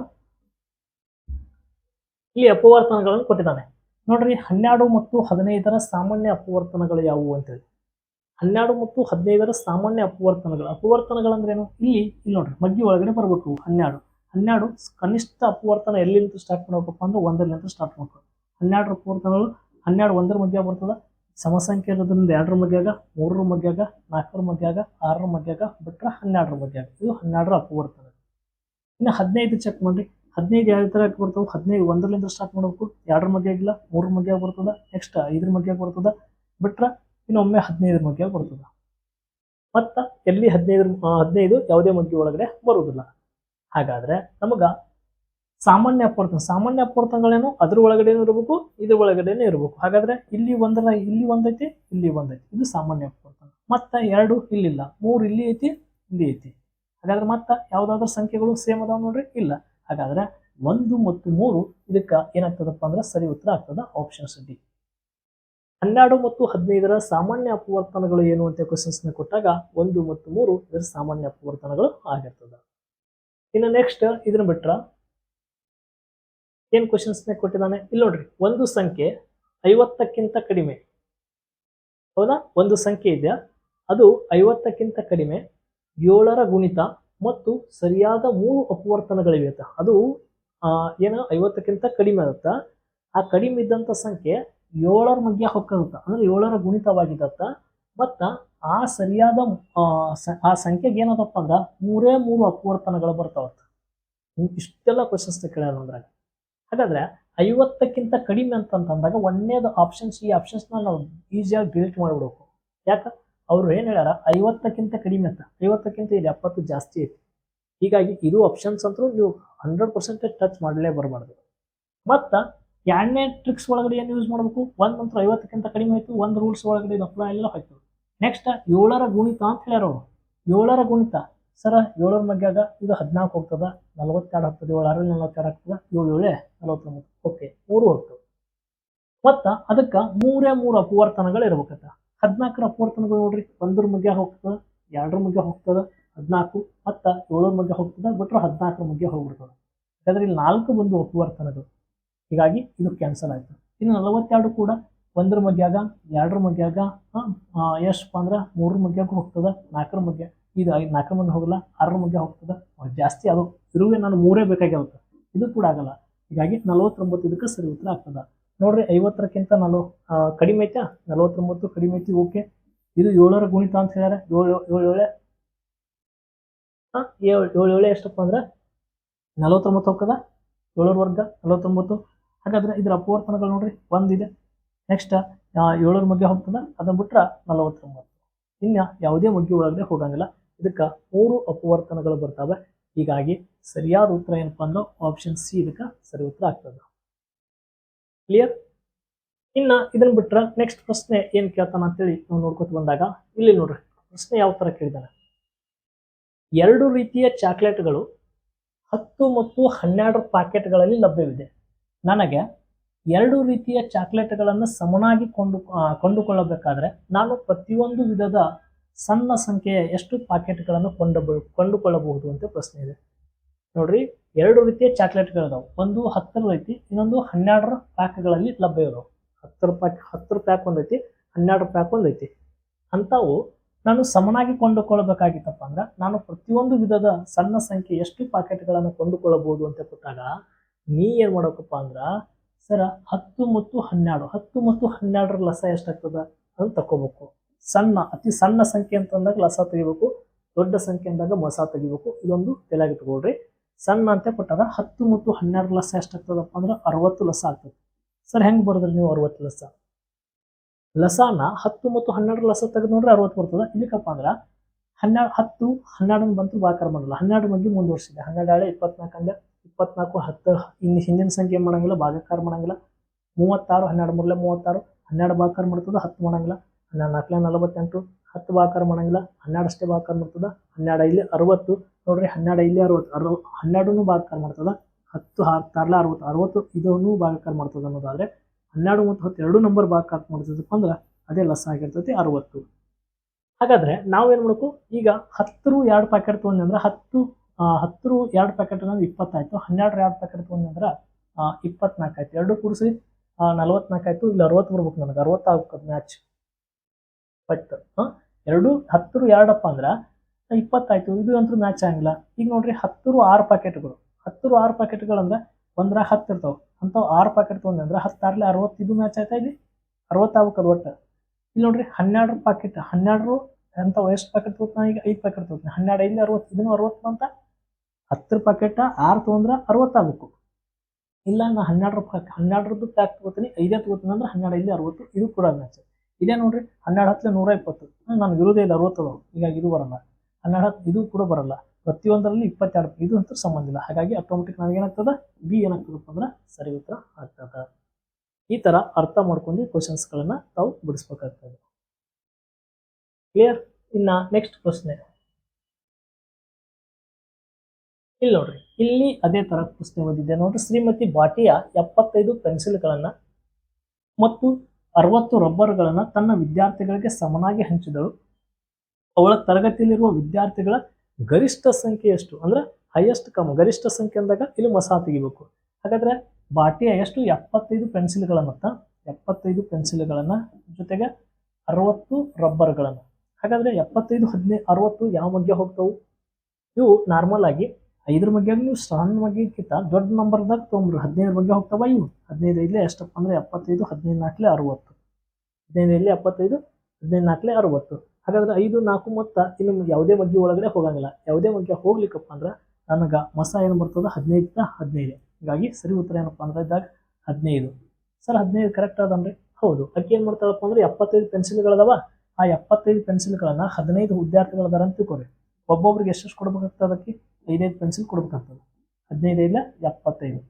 ಇಲ್ಲಿ ಅಪವರ್ತನಗಳನ್ನು ಕೊಟ್ಟಿದ್ದಾನೆ. ನೋಡ್ರಿ, ಹನ್ನೆರಡು ಮತ್ತು ಹದಿನೈದರ ಸಾಮಾನ್ಯ ಅಪವರ್ತನಗಳು ಯಾವುವು ಅಂತೇಳಿ. ಹನ್ನೆರಡು ಮತ್ತು ಹದಿನೈದರ ಸಾಮಾನ್ಯ ಅಪವರ್ತನಗಳು. ಅಪವರ್ತನಗಳಂದ್ರೇನು? ಇಲ್ಲಿ ಇಲ್ಲಿ ನೋಡ್ರಿ, ಮಗ್ಗಿ ಒಳಗಡೆ ಬರಬೇಕು ಹನ್ನೆರಡು. ಹನ್ನೆರಡು ಕನಿಷ್ಠ ಅಪವರ್ತನ ಎಲ್ಲಿಂದ ಸ್ಟಾರ್ಟ್ ಮಾಡ್ಬೇಕಪ್ಪ ಅಂದ್ರೆ ಒಂದರಿಂದ ಸ್ಟಾರ್ಟ್ ಮಾಡ್ಬೇಕು. ಹನ್ನೆರಡು ಅಪವರ್ತನಗಳು, ಹನ್ನೆರಡು ಒಂದರ ಮಧ್ಯ ಬರ್ತದ ಸಮಸಂಖ್ಯೆ ಇರೋದ್ರಿಂದ ಎರಡರ ಮಧ್ಯಾಗ ಮೂರರ ಮಧ್ಯಾಗ ನಾಲ್ಕರ ಮಧ್ಯಾಗ ಆರರ ಮಧ್ಯಾಗ ಬಿಟ್ರೆ ಹನ್ನೆರಡರ ಮಧ್ಯಾಗ ಇದು ಹನ್ನೆರಡರ ಅಪವರ್ತನ ಇನ್ನು ಹದಿನೈದು ಚೆಕ್ ಮಾಡ್ರಿ. ಹದಿನೈದು ಯಾವ ಥರ ಬರ್ತಾವೆ? ಹದಿನೈದು ಒಂದರಿಂದ ಸ್ಟಾರ್ಟ್ ಮಾಡಬೇಕು. ಎರಡರ ಮಧ್ಯ ಆಗಿಲ್ಲ, ಮೂರರ ಮಧ್ಯ ಬರ್ತದೆ. ನೆಕ್ಸ್ಟ್ ಐದರ ಮಧ್ಯಾಗ ಬರ್ತದೆ. ಬಿಟ್ರೆ ಇನ್ನೊಮ್ಮೆ ಹದಿನೈದರ ಮಧ್ಯ ಬರ್ತದೆ. ಮತ್ತು ಎಲ್ಲಿ ಹದಿನೈದರ ಹದಿನೈದು ಯಾವುದೇ ಮಧ್ಯ ಒಳಗಡೆ ಬರುವುದಿಲ್ಲ. ಹಾಗಾದ್ರೆ ನಮಗ ಸಾಮಾನ್ಯ ಅಪವರ್ತನ ಸಾಮಾನ್ಯ ಅಪವರ್ತನಗಳೇನು ಅದ್ರ ಒಳಗಡೆನೂ ಇರಬೇಕು, ಇದ್ರ ಒಳಗಡೆನೂ ಇರಬೇಕು. ಹಾಗಾದ್ರೆ ಇಲ್ಲಿ ಒಂದರ, ಇಲ್ಲಿ ಒಂದೈತಿ ಇಲ್ಲಿ ಒಂದೈತಿ. ಇದು ಸಾಮಾನ್ಯ ಅಪವರ್ತನ ಮತ್ತ ಎರಡು ಇಲ್ಲಿಲ್ಲ. ಮೂರು ಇಲ್ಲಿ ಐತಿ ಇಲ್ಲಿ ಐತಿ. ಹಾಗಾದ್ರೆ ಮತ್ತ ಯಾವ್ದಾದ್ರು ಸಂಖ್ಯೆಗಳು ಸೇಮ್ ಅದಾವ ನೋಡ್ರಿ? ಇಲ್ಲ. ಹಾಗಾದ್ರೆ ಒಂದು ಮತ್ತು ಮೂರು ಇದಕ್ಕೆ ಏನಾಗ್ತದಪ್ಪ ಅಂದ್ರೆ ಸರಿ ಉತ್ತರ ಆಗ್ತದ ಆಪ್ಷನ್ಸ್ ಡಿ ಹನ್ನೆರಡು ಮತ್ತು ಹದಿನೈದರ ಸಾಮಾನ್ಯ ಅಪವರ್ತನಗಳು ಏನು ಅಂತ ಕ್ವಶನ್ಸ್ನ ಕೊಟ್ಟಾಗ ಒಂದು ಮತ್ತು ಮೂರು ಇದರ ಸಾಮಾನ್ಯ ಅಪವರ್ತನಗಳು ಆಗಿರ್ತದೆ. ಇನ್ನು ನೆಕ್ಸ್ಟ್ ಇದನ್ನ ಬಿಟ್ರ ಏನ್ ಕ್ವಶನ್ಸ್ನೇ ಕೊಟ್ಟಿದ್ದಾನೆ? ಇಲ್ಲಿ ನೋಡ್ರಿ ಒಂದು ಸಂಖ್ಯೆ ಐವತ್ತಕ್ಕಿಂತ ಕಡಿಮೆ. ಹೌದಾ? ಒಂದು ಸಂಖ್ಯೆ ಇದೆಯಾ? ಅದು ಐವತ್ತಕ್ಕಿಂತ ಕಡಿಮೆ ಏಳರ ಗುಣಿತ ಮತ್ತು ಸರಿಯಾದ ಮೂರು ಅಪವರ್ತನಗಳಿವೆ ಅದು ಏನು? ಐವತ್ತಕ್ಕಿಂತ ಕಡಿಮೆ ಆಗುತ್ತ. ಆ ಕಡಿಮೆ ಇದ್ದಂಥ ಸಂಖ್ಯೆ ಏಳರ ಮಧ್ಯ ಹೊಕ್ಕಗುತ್ತ. ಅಂದ್ರೆ ಏಳರ ಗುಣಿತವಾಗಿದತ್ತ. ಮತ್ತು ಆ ಸರಿಯಾದ ಆ, ಸಂಖ್ಯೆಗೆ ಏನದಪ್ಪ ಅಂದ್ರೆ ಮೂರೇ ಮೂರು ಅಪವರ್ತನಗಳು ಬರ್ತಾವತ್ತ. ಇಷ್ಟೆಲ್ಲ ಕ್ವಶನ್ಸ್ ಕೇಳ್ಯಾರ ಅಂದ್ರಾಗ ಹಾಗಾದ್ರೆ ಐವತ್ತಕ್ಕಿಂತ ಕಡಿಮೆ ಅಂತಂತಂದಾಗ ಒಂದೇದು ಆಪ್ಷನ್ಸ್ ಈ ಆಪ್ಷನ್ಸ್ನ ನಾವು ಈಸಿಯಾಗಿ ಡಿಲೀಟ್ ಮಾಡಿಬಿಡ್ಬೇಕು. ಯಾಕ? ಅವರು ಏನು ಹೇಳ್ಯಾರ? ಐವತ್ತಕ್ಕಿಂತ ಕಡಿಮೆ ಅಂತ. ಐವತ್ತಕ್ಕಿಂತ ಇಲ್ಲಿ ಎಪ್ಪತ್ತು ಜಾಸ್ತಿ ಐತಿ. ಹೀಗಾಗಿ ಇದು ಆಪ್ಷನ್ಸ್ ಅಂತೂ ನೀವು ಹಂಡ್ರೆಡ್ ಪರ್ಸೆಂಟೇಜ್ ಟಚ್ ಮಾಡಲೇ ಬರಬಾರ್ದು. ಮತ್ತು ಎರಡನೇ ಟ್ರಿಕ್ಸ್ ಒಳಗಡೆ ಏನು ಯೂಸ್ ಮಾಡಬೇಕು? ಒಂದು ನಂತರ ಐವತ್ತಕ್ಕಿಂತ ಕಡಿಮೆ ಆಯ್ತು, ಒಂದು ರೂಲ್ಸ್ ಒಳಗಡೆ ಇದು ಅಪ್ಲೈ ಎಲ್ಲ ಹೋಯ್ತು. ನೆಕ್ಸ್ಟ್ ಏಳರ ಗುಣಿತ ಅಂತ ಹೇಳ್ಯಾರ ಅವರು. ಏಳರ ಗುಣಿತ. ಸರ ಏಳರ ಮಗ್ಯಾಗ ಇದು ಹದಿನಾಲ್ಕು ಹೋಗ್ತದ, ನಲವತ್ತೆರಡು ಆಗ್ತದೆ ಏಳು ಆರಲ್ಲಿ ನಲವತ್ತೆರಡು ಆಗ್ತದ ಏಳು ಏಳೆ ನಲವತ್ತೊಂಬತ್ತು. ಓಕೆ ಮೂರು ಹೋಗ್ತದೆ ಮತ್ತು ಅದಕ್ಕೆ ಮೂರೇ ಮೂರು ಅಪವರ್ತನಗಳು ಇರ್ಬೇಕತ್ತ. ಹದಿನಾಲ್ಕರ ಅಪವರ್ತನಗಳು ನೋಡ್ರಿ, ಒಂದ್ರ ಮಧ್ಯ ಹೋಗ್ತದ, ಎರಡರ ಮಧ್ಯ ಹೋಗ್ತದ, ಹದಿನಾಲ್ಕು, ಮತ್ತ ಏಳರ ಮಧ್ಯ ಹೋಗ್ತದ, ಬಿಟ್ರೆ ಹದಿನಾಲ್ಕರ ಮಧ್ಯ ಹೋಗ್ಬಿಡ್ತದ. ಯಾಕಂದ್ರೆ ಇಲ್ಲಿ ನಾಲ್ಕು ಬಂದು ಅಪವರ್ತನಗಳು. ಹೀಗಾಗಿ ಇದು ಕ್ಯಾನ್ಸಲ್ ಆಯ್ತು. ಇನ್ನು ನಲವತ್ತೆರಡು ಕೂಡ ಒಂದ್ರ ಮಧ್ಯಾಗ ಎರಡರ ಮಧ್ಯಾಗ ಎಷ್ಟಪ್ಪ ಅಂದ್ರೆ ಮೂರರ ಮಧ್ಯಾಗ ಹೋಗ್ತದ, ನಾಲ್ಕರ ಮಧ್ಯ ಇದು ಐದು ನಾಲ್ಕರ ಮುಂದೆ ಹೋಗಲ್ಲ ಆರರ ಮುಂದೆ ಹೋಗ್ತದೆ. ಜಾಸ್ತಿ ಅದು ಇರುವೆ ನಾನು ಮೂರೇ ಬೇಕಾಗಿರುತ್ತೆ. ಇದು ಕೂಡ ಆಗಲ್ಲ. ಹೀಗಾಗಿ ನಲವತ್ತೊಂಬತ್ತು ಇದಕ್ಕೆ ಸರಿ ಉತ್ತರ ಆಗ್ತದೆ. ನೋಡ್ರಿ, ಐವತ್ತರಕ್ಕಿಂತ ನಾನು ಕಡಿಮೆ ಐತಾ. ನಲವತ್ತೊಂಬತ್ತು ಕಡಿಮೆ ಐತಿ, ಓಕೆ. ಇದು ಏಳರ ಗುಣಿತ ಅಂತ ಹೇಳ್ಯಾರ. ಏಳು ಏಳು, ಏಳೆ ಹಾಂ ಏಳು ಏಳು, ಏಳೆ ಎಷ್ಟಪ್ಪ ಅಂದ್ರೆ ನಲವತ್ತೊಂಬತ್ತು ಹೋಗ್ತದ? ಏಳರ ವರ್ಗ, ನಲವತ್ತೊಂಬತ್ತು. ಹಾಗಾದ್ರೆ ಇದರ ಅಪವರ್ತನಗಳು ನೋಡ್ರಿ, ಒಂದಿದೆ. ನೆಕ್ಸ್ಟ್ ಏಳರ ಮಗ್ಗೆ ಹೋಗ್ತದ. ಅದನ್ನ ಬಿಟ್ರ ನಲವತ್ತೊಂಬತ್ತು. ಇನ್ನ ಯಾವುದೇ ಮಗ್ಗಿ ಒಳಗಡೆ ಹೋಗಂಗಿಲ್ಲ. ಇದಕ್ಕ ಮೂರು ಅಪವರ್ತನಗಳು ಬರ್ತಾವೆ. ಹೀಗಾಗಿ ಸರಿಯಾದ ಉತ್ತರ ಏನಪ್ಪಾ ಅಂದ್ರೆ ಆಪ್ಷನ್ ಸಿ ಇದಕ್ಕೆ ಸರಿ ಉತ್ತರ ಆಗ್ತದೆ. ಕ್ಲಿಯರ್ ಇನ್ನ ಇದನ್ನ ಬಿಟ್ರೆ ನೆಕ್ಸ್ಟ್ ಪ್ರಶ್ನೆ ಏನ್ ಕೇಳ್ತಾನ ಅಂತೇಳಿ ನಾವು ನೋಡ್ಕೊತ ಬಂದಾಗ, ಇಲ್ಲಿ ನೋಡ್ರಿ, ಪ್ರಶ್ನೆ ಯಾವ ತರ ಕೇಳಿದಾನೆ ಎರಡು ರೀತಿಯ ಚಾಕ್ಲೇಟ್ಗಳು ಹತ್ತು ಮತ್ತು ಹನ್ನೆರಡು ಪ್ಯಾಕೆಟ್ಗಳಲ್ಲಿ ಲಭ್ಯವಿದೆ. ನನಗೆ ಎರಡು ರೀತಿಯ ಚಾಕ್ಲೇಟ್ಗಳನ್ನು ಸಮನಾಗಿ ಕೊಂಡು ಕೊಂಡುಕೊಳ್ಳಬೇಕಾದ್ರೆ ನಾನು ಪ್ರತಿಯೊಂದು ವಿಧದ ಸಣ್ಣ ಸಂಖ್ಯೆಯ ಎಷ್ಟು ಪ್ಯಾಕೆಟ್ಗಳನ್ನು ಕೊಂಡು ಕೊಂಡುಕೊಳ್ಳಬಹುದು ಅಂತ ಪ್ರಶ್ನೆ ಇದೆ. ನೋಡ್ರಿ, ಎರಡು ರೀತಿಯ ಚಾಕ್ಲೇಟ್ಗಳಿದಾವೆ ಒಂದು ಹತ್ತರ ಐತಿ, ಇನ್ನೊಂದು ಹನ್ನೆರಡರ ಪ್ಯಾಕ್ಗಳಲ್ಲಿ ಲಭ್ಯ ಇದಾವೆ. ಹತ್ತರ ಪ್ಯಾಕ್ ಹತ್ತರ ಪ್ಯಾಕ್ ಒಂದೈತಿ ಹನ್ನೆರಡು ಪ್ಯಾಕ್ ಒಂದೈತಿ ಅಂಥವು ನಾನು ಸಮನಾಗಿ ಕೊಂಡುಕೊಳ್ಳಬೇಕಾಗಿತ್ತಪ್ಪ ಅಂದ್ರೆ, ನಾನು ಪ್ರತಿಯೊಂದು ವಿಧದ ಸಣ್ಣ ಸಂಖ್ಯೆ ಎಷ್ಟು ಪ್ಯಾಕೆಟ್ಗಳನ್ನು ಕೊಂಡುಕೊಳ್ಳಬಹುದು ಅಂತ ಕೊಟ್ಟಾಗ, ನೀ ಏನು ಮಾಡಬೇಕಪ್ಪ ಅಂದ್ರೆ, ಸರ ಹತ್ತು ಮತ್ತು ಹನ್ನೆರಡು, ಹತ್ತು ಮತ್ತು ಹನ್ನೆರಡರ ಲಸ ಎಷ್ಟಾಗ್ತದ ಅದನ್ನ ತಕೋಬೇಕು ಸಣ್ಣ, ಅತಿ ಸಣ್ಣ ಸಂಖ್ಯೆ ಅಂತಂದಾಗ ಲಸ ತೆಗಿಬೇಕು, ದೊಡ್ಡ ಸಂಖ್ಯೆ ಅಂದಾಗ ಮಸ ತೆಗಿಬೇಕು. ಇದೊಂದು ತಲೆಯಾಗಿಟ್ಕೊಳ್ರಿ ಸಣ್ಣ ಅಂತ ಕೊಟ್ಟಾಗ ಹತ್ತು ಮತ್ತು ಹನ್ನೆರಡು ಲಸ ಎಷ್ಟಾಗ್ತದಪ್ಪ ಅಂದ್ರೆ ಅರವತ್ತು ಲಸ ಆಗ್ತದೆ. ಸರ್, ಹೆಂಗ್ ಬರೋದ್ರಿ ನೀವು ಅರವತ್ತು ಲಸ? ಲಸಾನ ಹತ್ತು ಮತ್ತು ಹನ್ನೆರಡು ಲಸ ತೆಗೆದು ನೋಡ್ರಿ ಅರವತ್ತು ಬರ್ತದ. ಇದಕ್ಕಪ್ಪ ಅಂದ್ರೆ ಹನ್ನೆರಡು ಹತ್ತು ಹನ್ನೆರಡನ್ನು ಬಂತು ಬಾಕಾರ ಮಾಡಲ್ಲ. ಹನ್ನೆರಡು ಮಂದಿ ಮುಂದುವರ್ಸಿದೆ ಹನ್ನೆರಡು ಹಳೆ ಇಪ್ಪತ್ನಾಲ್ಕು ಅಂದ್ರೆ ಇಪ್ಪತ್ನಾಲ್ಕು ಹತ್ತು ಇನ್ನು ಹಿಂದಿನ ಸಂಖ್ಯೆ ಏನ್ ಮಾಡಂಗಿಲ್ಲ ಭಾಗಕಾರ ಮಾಡಂಗಿಲ್ಲ. ಮೂವತ್ತಾರು ಹನ್ನೆರಡು ಮೂರಲೆ ಮೂವತ್ತಾರು, ಹನ್ನೆರಡು ಭಾಗಾಕಾರ ಮಾಡ್ತದ, ಹತ್ತು ಮಾಡಂಗಿಲ್ಲ. ಹನ್ನೆರಡು ನಾಲ್ಕಲೆ ನಲವತ್ತೆಂಟು, ಹತ್ತು ಭಾಗಕಾರ ಮಾಡಂಗಿಲ್ಲ ಹನ್ನೆರಡು ಅಷ್ಟೇ ಭಾಗಕಾರ ಮಾಡ್ತದ ಹನ್ನೆರಡು ಐಲಿ ಅರವತ್ತು, ನೋಡ್ರಿ ಹನ್ನೆರಡು ಐಲಿ ಅರವತ್ತು, ಅರವ ಹನ್ನೆರಡು ಭಾಗಕಾರ ಮಾಡ್ತದ, ಹತ್ತು ಹಾಕ್ತಾರಲ್ಲ ಅರವತ್ತು ಅರವತ್ತು ಇದನ್ನು ಭಾಗಕಾರ ಮಾಡ್ತದೆ ಅನ್ನೋದಾದ್ರೆ ಹನ್ನೆರಡು ಮತ್ತು ಹತ್ತು ಎರಡು ನಂಬರ್ ಭಾಗಕಾರ ಮಾಡ್ತದಪ್ಪ ಅಂದ್ರೆ ಅದೇ ಲಸ್ ಆಗಿರ್ತೈತಿ ಅರವತ್ತು. ಹಾಗಾದ್ರೆ ಏನು ಮಾಡಬೇಕು? ಈಗ ಹತ್ತರು ಎರಡು ಪ್ಯಾಕೆಟ್ ತೊಗೊಂಡ್ವಿ ಅಂದ್ರೆ ಹತ್ತು ಹತ್ತರು ಎರಡು ಪ್ಯಾಕೆಟ್ ಅಂದ್ರೆ ಇಪ್ಪತ್ತಾಯ್ತು, ಹನ್ನೆರಡು ಎರಡು ಪ್ಯಾಕೆಟ್ ತೊಗೊಂಡ್ವಿ ಅಂದ್ರೆ ಇಪ್ಪತ್ನಾಲ್ಕು ಆಯ್ತು ಎರಡು ಕೂಡಿಸಿ ನಲವತ್ನಾಲ್ಕು ಆಯ್ತು ಇಲ್ಲಿ ಅರವತ್ತು ಬರ್ಬೇಕು ನನಗೆ ಅರವತ್ತು ಆಗ್ಬೇಕು ಮ್ಯಾಚ್ ಬಟ್ ಎರಡು ಹತ್ತರು ಎರಡಪ್ಪ ಅಂದ್ರೆ ಇಪ್ಪತ್ತಾಯ್ತು. ಇದು ಅಂತೂ ಮ್ಯಾಚ್ ಆಗಿಲ್ಲ. ಈಗ ನೋಡ್ರಿ ಹತ್ತರು ಆರು ಪ್ಯಾಕೆಟ್ಗಳು ಹತ್ತರು ಆರು ಪ್ಯಾಕೆಟ್ಗಳು ಅಂದ್ರೆ ಒಂದ್ರಾಗ ಹತ್ತು ಇರ್ತಾವೆ. ಅಂಥವು ಆರು ಪ್ಯಾಕೆಟ್ ತೊಗೊಂಡ್ವಿ ಅಂದ್ರೆ ಹತ್ತಾರ್ಲೆ ಅರವತ್ತು ಇದು ಮ್ಯಾಚ್ ಆಯ್ತಾ ಇಲ್ಲಿ? ಅರವತ್ತು ಆಗ್ಬೇಕು ಅದು ಒಟ್ಟು. ಇಲ್ಲಿ ನೋಡ್ರಿ ಹನ್ನೆರಡು ಪ್ಯಾಕೆಟ್ ಹನ್ನೆರಡು ಅಂತ ಎಷ್ಟು ಪ್ಯಾಕೆಟ್ ತೊಗೊತಾನೆ ಈಗ? ಐದು ಪ್ಯಾಕೆಟ್ ತೊಗೊತೀನಿ. ಹನ್ನೆರಡು ಐದು ಅರವತ್ತು, ಇದನ್ನು ಅರವತ್ತು ಅಂತ? ಹತ್ತರ ಪ್ಯಾಕೆಟ್ ಆರು ತೊಗೊಂಡ್ರೆ ಅರವತ್ತಾಗಬೇಕು ಇಲ್ಲ ನಾ ಹನ್ನೆರಡು ಹನ್ನೆರಡರದ್ದು ಪ್ಯಾಕ್ ತೊಗೋತೀನಿ, ಐದೇ ತೊಗೋತೀನಿ ಅಂದ್ರೆ ಹನ್ನೆರಡು ಐದು ಅರವತ್ತು. ಇದು ಕೂಡ ಮ್ಯಾಚ್ ಇದೇ ನೋಡ್ರಿ, ಹನ್ನೆರಡು ಹತ್ತಲೆ ನೂರ ಇಪ್ಪತ್ತು. ನಾನು ಇರೋದೇ ಇಲ್ಲ, ಅರವತ್ತು ಅದಾವು. ಹೀಗಾಗಿ ಇದು ಬರಲ್ಲ. ಹನ್ನೆರಡು ಹತ್ತು ಇದು ಕೂಡ ಬರಲ್ಲ. ಪ್ರತಿಯೊಂದರಲ್ಲಿ ಇಪ್ಪತ್ತೆರಡು, ಇದು ಅಂತೂ ಸಂಬಂಧ ಇಲ್ಲ. ಹಾಗಾಗಿ ಆಟೋಮೆಟಿಕ್ ನನಗೆ ಏನಾಗ್ತದ? ಬಿ ಏನಾಗ್ತದಪ್ಪ ಅಂದ್ರೆ ಸರಿ ಉತ್ತರ ಆಗ್ತದ. ಈ ತರ ಅರ್ಥ ಮಾಡ್ಕೊಂಡು ಕ್ವಶನ್ಸ್ಗಳನ್ನು ತಾವು ಬಿಡಿಸ್ಬೇಕಾಗ್ತದೆ. ಕ್ಲಿಯರ್ ಇನ್ನ ನೆಕ್ಸ್ಟ್ ಪ್ರಶ್ನೆ. ಇಲ್ಲಿ ನೋಡ್ರಿ, ಇಲ್ಲಿ ಅದೇ ತರ ಪ್ರಶ್ನೆ ಓದಿದ್ದೆ ನೋಡ್ರಿ, ಶ್ರೀಮತಿ ಬಾಟಿಯ ಎಪ್ಪತ್ತೈದು ಪೆನ್ಸಿಲ್ಗಳನ್ನ ಮತ್ತು ಅರವತ್ತು ರಬ್ಬರ್ಗಳನ್ನು ತನ್ನ ವಿದ್ಯಾರ್ಥಿಗಳಿಗೆ ಸಮನಾಗಿ ಹಂಚಿದಳು. ಅವಳ ತರಗತಿಯಲ್ಲಿರುವ ವಿದ್ಯಾರ್ಥಿಗಳ ಗರಿಷ್ಠ ಸಂಖ್ಯೆ ಎಷ್ಟು? ಅಂದ್ರೆ ಹೈಯೆಸ್ಟ್ ಕಮ್, ಗರಿಷ್ಠ ಸಂಖ್ಯೆ ಅಂದಾಗ ಇಲ್ಲಿ ಮಸಾ ತೆಗಿಬೇಕು. ಹಾಗಾದ್ರೆ ಬಾಟಿಯ ಎಷ್ಟು ಎಪ್ಪತ್ತೈದು ಪೆನ್ಸಿಲ್ಗಳನ್ನತ್ತ ಎಪ್ಪತ್ತೈದು ಪೆನ್ಸಿಲ್ಗಳನ್ನು ಜೊತೆಗೆ ಅರವತ್ತು ರಬ್ಬರ್ಗಳನ್ನು. ಹಾಗಾದ್ರೆ ಎಪ್ಪತ್ತೈದು ಹದಿನೈದು ಅರವತ್ತು ಯಾವ ಮಧ್ಯೆ ಹೋಗ್ತವು? ಇವು ನಾರ್ಮಲ್ ಆಗಿ ಐದರ ಬಗ್ಗೆ ನೀವು ಸಣ್ಣ ಬಗ್ಗೆಕ್ಕಿಂತ ದೊಡ್ಡ ನಂಬರ್ದಾಗ ತೊಗೊಂಬ್ರಿ ಹದಿನೈದು ಬಗ್ಗೆ ಹೋಗ್ತಾವ ಇವು. ಹದಿನೈದು ಇಲ್ಲೇ ಎಷ್ಟಪ್ಪ ಅಂದರೆ ಎಪ್ಪತ್ತೈದು, ಹದಿನೈದು ನಾಲ್ಕಲೆ ಅರುವತ್ತು. ಹದಿನೈದು ಇಲ್ಲಿ ಎಪ್ಪತ್ತೈದು, ಹದಿನೈದು ನಾಲ್ಕಲೆ ಅರುವತ್ತು. ಹಾಗಾದ್ರೆ ಐದು, ನಾಲ್ಕು ಮೊತ್ತ ಇನ್ನು ಯಾವುದೇ ಬಗ್ಗೆ ಒಳಗಡೆ ಹೋಗಂಗಿಲ್ಲ. ಯಾವುದೇ ಬಗ್ಗೆ ಹೋಗ್ಲಿಕ್ಕಪ್ಪ ಅಂದ್ರೆ ನನಗೆ ಮಸ ಏನು ಬರ್ತದ? ಹದಿನೈದು ಹದಿನೈದು. ಹೀಗಾಗಿ ಸರಿ ಉತ್ತರ ಏನಪ್ಪ ಅಂದ್ರೆ ಇದ್ದಾಗ ಹದಿನೈದು. ಸರ್, ಹದಿನೈದು ಕರೆಕ್ಟ್ ಅದನ್ರಿ ಹೌದು. ಅಕ್ಕಿ ಏನು ಮಾಡ್ತಾಳಪ್ಪ ಅಂದ್ರೆ ಎಪ್ಪತ್ತೈದು ಪೆನ್ಸಿಲ್ಗಳದಾವ ಆ ಎಪ್ಪತ್ತೈದು ಪೆನ್ಸಿಲ್ಗಳನ್ನು ಹದಿನೈದು ವಿದ್ಯಾರ್ಥಿಗಳದಾರ ಅಂತ ತಿಳ್ಕೊರಿ ಒಬ್ಬೊಬ್ರಿಗೆ ಎಷ್ಟೆಷ್ಟು ಕೊಡ್ಬೇಕಾಗ್ತದೆ ಅದಕ್ಕೆ ಐದೈದು ಪೆನ್ಸಿಲ್ ಕೊಡ್ಬೇಕಾಗ್ತದೆ. ಹದಿನೈದು ಇಲ್ಲ ಎಪ್ಪತ್ತೈದು.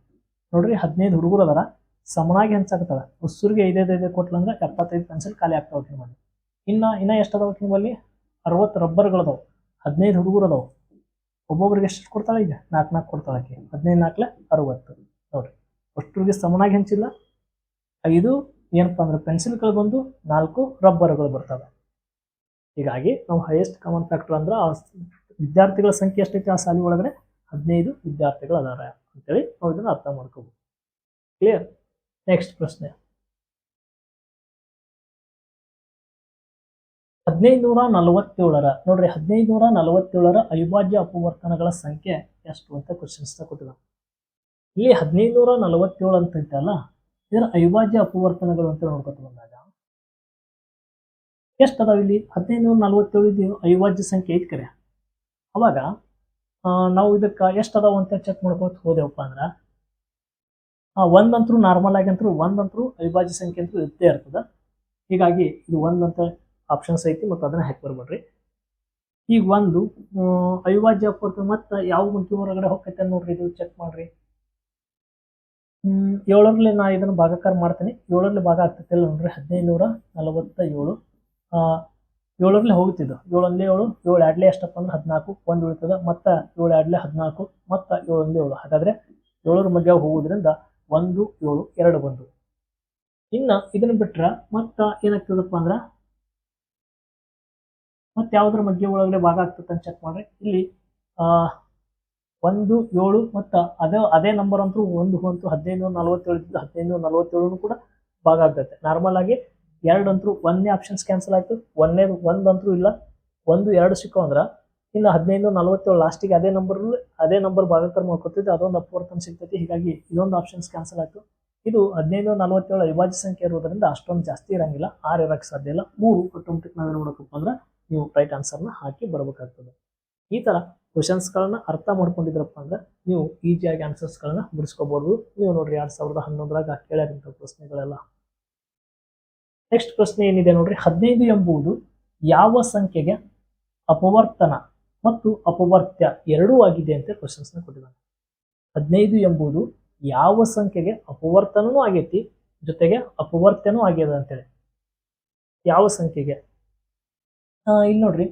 ನೋಡ್ರಿ, ಹದಿನೈದು ಹುಡುಗರು ಅದಾರ, ಸಮನಾಗಿ ಹೆಂಚಾಗ್ತದೆ ಉಸುರಿಗೆ ಐದೈದು ಐದೈದು ಕೊಟ್ಲಂದ್ರೆ ಎಪ್ಪತ್ತೈದು ಪೆನ್ಸಿಲ್ ಖಾಲಿ ಆಗ್ತಾವ ನಿಮ್ಮಲ್ಲಿ ಇನ್ನು, ಇನ್ನೂ ಎಷ್ಟು ಅದಾವ ನಿಮ್ಮಲ್ಲಿ ಅರವತ್ತು ರಬ್ಬರ್ಗಳದಾವ ಹದಿನೈದು ಹುಡುಗರು ಅದಾವ. ಒಬ್ಬೊಬ್ರಿಗೆ ಎಷ್ಟು ಕೊಡ್ತಾಳೆ ಈಗ? ನಾಲ್ಕು ನಾಲ್ಕು ಕೊಡ್ತಾಳೆ ಆಕೆ. ಹದಿನೈದು ನಾಲ್ಕಲೆ ಅರವತ್ತು. ನೋಡ್ರಿ, ಅಷ್ಟರಿಗೆ ಸಮನಾಗಿ ಹೆಂಚಿಲ್ಲ ಐದು, ಏನಪ್ಪ ಅಂದ್ರೆ ಪೆನ್ಸಿಲ್ಗಳು ಬಂದು ನಾಲ್ಕು ರಬ್ಬರ್ಗಳು ಬರ್ತವೆ. ಹೀಗಾಗಿ ನಾವು ಹೈಯೆಸ್ಟ್ ಕಾಮನ್ ಫ್ಯಾಕ್ಟರ್ ಅಂದ್ರೆ ವಿದ್ಯಾರ್ಥಿಗಳ ಸಂಖ್ಯೆ ಎಷ್ಟೈತೆ ಆ ಸಾಲಿ ಒಳಗಡೆ? ಹದಿನೈದು ವಿದ್ಯಾರ್ಥಿಗಳು ಅದಾರ ಅಂತೇಳಿ ನಾವು ಇದನ್ನು ಅರ್ಥ ಮಾಡ್ಕೋಬಹುದು ಕ್ಲಿಯರ್ ನೆಕ್ಸ್ಟ್ ಪ್ರಶ್ನೆ. ಹದಿನೈದು ನೂರ ನಲವತ್ತೇಳರ, ನೋಡ್ರಿ ಹದಿನೈದು ನೂರ ನಲವತ್ತೇಳರ ಅವಿಭಾಜ್ಯ ಅಪವರ್ತನಗಳ ಸಂಖ್ಯೆ ಎಷ್ಟು ಅಂತ ಕ್ವಶನ್ಸ್ ಕೊಟ್ಟಿದ್ದಾರೆ ಇಲ್ಲಿ ಹದಿನೈದು ನೂರ ನಲವತ್ತೇಳು ಅಂತ ಐತಲ್ಲ ಇದರ ಅವಿಭಾಜ್ಯ ಅಪವರ್ತನಗಳು ಅಂತ ನೋಡ್ಕೊತ ಬಂದಾಗ ಎಷ್ಟು ಅದಾವ ಇಲ್ಲಿ? ಹದಿನೈದು ನೂರ ನಲವತ್ತೇಳು ಇದು ಅವಿಭಾಜ್ಯ ಸಂಖ್ಯೆ ಐತ್ ಕರೆ. ಅವಾಗ ನಾವು ಇದಕ್ಕೆ ಎಷ್ಟು ಅಂತ ಚೆಕ್ ಮಾಡ್ಕೋತ ಹೋದೆವಪ್ಪ ಅಂದ್ರೆ ಒಂದಂತರೂ ನಾರ್ಮಲ್ ಆಗಿ ಅಂತರೂ ಒಂದಂತರೂ ಅವಿಭಾಜ್ಯ ಸಂಖ್ಯೆ ಅಂತೂ ಇದ್ದೇ ಇರ್ತದೆ. ಹೀಗಾಗಿ ಇದು ಒಂದಂತ ಆಪ್ಷನ್ಸ್ ಐತಿ ಮತ್ತು ಅದನ್ನ ಹಾಕಿ ಬರ್ಬೇಡ್ರಿ. ಈಗ ಒಂದು ಅವಿಭಾಜ್ಯ ಕೊಡ್ತೀವಿ ಮತ್ತು ಯಾವ ಮುಂಚೆ ಹೊರಗಡೆ ಹೋಗ್ತೈತೆ ನೋಡ್ರಿ ಇದು ಚೆಕ್ ಮಾಡ್ರಿ. ಏಳರಲ್ಲಿ ನಾ ಇದನ್ನು ಭಾಗಕಾರ ಮಾಡ್ತೀನಿ. ಏಳರಲ್ಲಿ ಭಾಗ ಆಗ್ತೈತಿಲ್ಲ ನೋಡ್ರಿ, ಹದಿನೈದು ನೂರ ನಲವತ್ತ ಏಳು ಏಳರಲ್ಲಿ ಹೋಗ್ತಿದ್ದು ಏಳೊಂದೇ ಏಳು ಏಳು ಆಡ್ಲೆ ಎಷ್ಟಪ್ಪ ಅಂದ್ರೆ ಹದಿನಾಲ್ಕು, ಒಂದು ಉಳಿತದ. ಮತ್ತು ಏಳು ಆಡ್ಲೆ ಹದಿನಾಲ್ಕು, ಮತ್ತು ಏಳೊಂದೇ ಏಳು. ಹಾಗಾದ್ರೆ ಏಳರ ಮಧ್ಯ ಹೋಗೋದ್ರಿಂದ ಒಂದು, ಏಳು, ಎರಡು ಬಂದು. ಇನ್ನು ಇದನ್ನ ಬಿಟ್ರೆ ಮತ್ತೆ ಏನಾಗ್ತದಪ್ಪ ಅಂದ್ರೆ ಮತ್ತೆ ಯಾವ್ದ್ರ ಮಧ್ಯೆ ಒಳಗಡೆ ಭಾಗ ಆಗ್ತದೆ ಅಂತ ಚೆಕ್ ಮಾಡ್ರಿ. ಇಲ್ಲಿ ಒಂದು, ಏಳು ಮತ್ತು ಅದೇ ಅದೇ ನಂಬರ್ ಅಂತೂ ಒಂದು ಅಂತೂ ಹದಿನೈದು, ನಲ್ವತ್ತೇಳು ಹದಿನೈದು ನಲ್ವತ್ತೇಳು ಕೂಡ ಭಾಗ ಆಗ್ತೈತೆ. ನಾರ್ಮಲ್ ಆಗಿ ಎರಡು ಅಂತೂ ಒಂದನೇ ಆಪ್ಷನ್ಸ್ ಕ್ಯಾನ್ಸಲ್ ಆಯಿತು, ಒಂದನೇ ಒಂದು ಅಂತೂ ಇಲ್ಲ, ಒಂದು, ಎರಡು ಸಿಕ್ಕೋ ಅಂದ್ರೆ ಇನ್ನು ಹದಿನೈದು, ನಲವತ್ತೇಳು ಲಾಸ್ಟಿಗೆ ಅದೇ ನಂಬರ್ ಅದೇ ನಂಬರ್ ಭಾಗಾಕಾರ ಮಾಡ್ಕೊತಿದ್ದೆ ಅದೊಂದು ಅಪವರ್ತನ ಸಿಗ್ತೈತಿ. ಹೀಗಾಗಿ ಇದೊಂದು ಆಪ್ಷನ್ಸ್ ಕ್ಯಾನ್ಸಲ್ ಆಯಿತು. ಇದು ಹದಿನೈದು, ನಲವತ್ತೇಳು ಅವಿಭಾಜ್ಯ ಸಂಖ್ಯೆ ಇರೋದ್ರಿಂದ ಅಷ್ಟೊಂದು ಜಾಸ್ತಿ ಇರಂಗಿಲ್ಲ, ಆರು ಇರೋಕ್ಕೆ ಸಾಧ್ಯ ಇಲ್ಲ. ಮೂರು ಆಟೋಮೆಟಿಕ್ ನಾವೇನು ನೋಡೋಕಪ್ಪ ಅಂದ್ರೆ ನೀವು ರೈಟ್ ಆನ್ಸರ್ನ ಹಾಕಿ ಬರಬೇಕಾಗ್ತದೆ. ಈ ಥರ ಕ್ವಶನ್ಸ್ಗಳನ್ನ ಅರ್ಥ ಮಾಡ್ಕೊಂಡಿದ್ರಪ್ಪ ಅಂದ್ರೆ ನೀವು ಈಜಿಯಾಗಿ ಆನ್ಸರ್ಸ್ಗಳನ್ನ ಬಿಡಿಸ್ಕೋಬಹುದು ನೀವು ನೋಡ್ರಿ ಎರಡು ಸಾವಿರದ ಹನ್ನೊಂದರಾಗ ಕೇಳ್ಯಾರಂಥ ಪ್ರಶ್ನೆಗಳೆಲ್ಲ. ನೆಕ್ಸ್ಟ್ ಪ್ರಶ್ನೆ ಏನಿದೆ ನೋಡ್ರಿ? ಹದಿನೈದು ಎಂಬುದು ಯಾವ ಸಂಖ್ಯೆಗೆ ಅಪವರ್ತನ ಮತ್ತು ಅಪವರ್ತ್ಯ ಎರಡೂ ಆಗಿದೆ ಅಂತ ಕ್ವಶನ್ಸ್ನ ಕೊಟ್ಟಿದ್ದಾನೆ ಹದಿನೈದು ಎಂಬುದು ಯಾವ ಸಂಖ್ಯೆಗೆ ಅಪವರ್ತನೂ ಆಗೈತಿ, ಜೊತೆಗೆ ಅಪವರ್ತ್ಯನೂ ಆಗ್ಯದ ಅಂತೇಳಿ. ಯಾವ ಸಂಖ್ಯೆಗೆ? ಇಲ್ಲಿ ನೋಡ್ರಿ.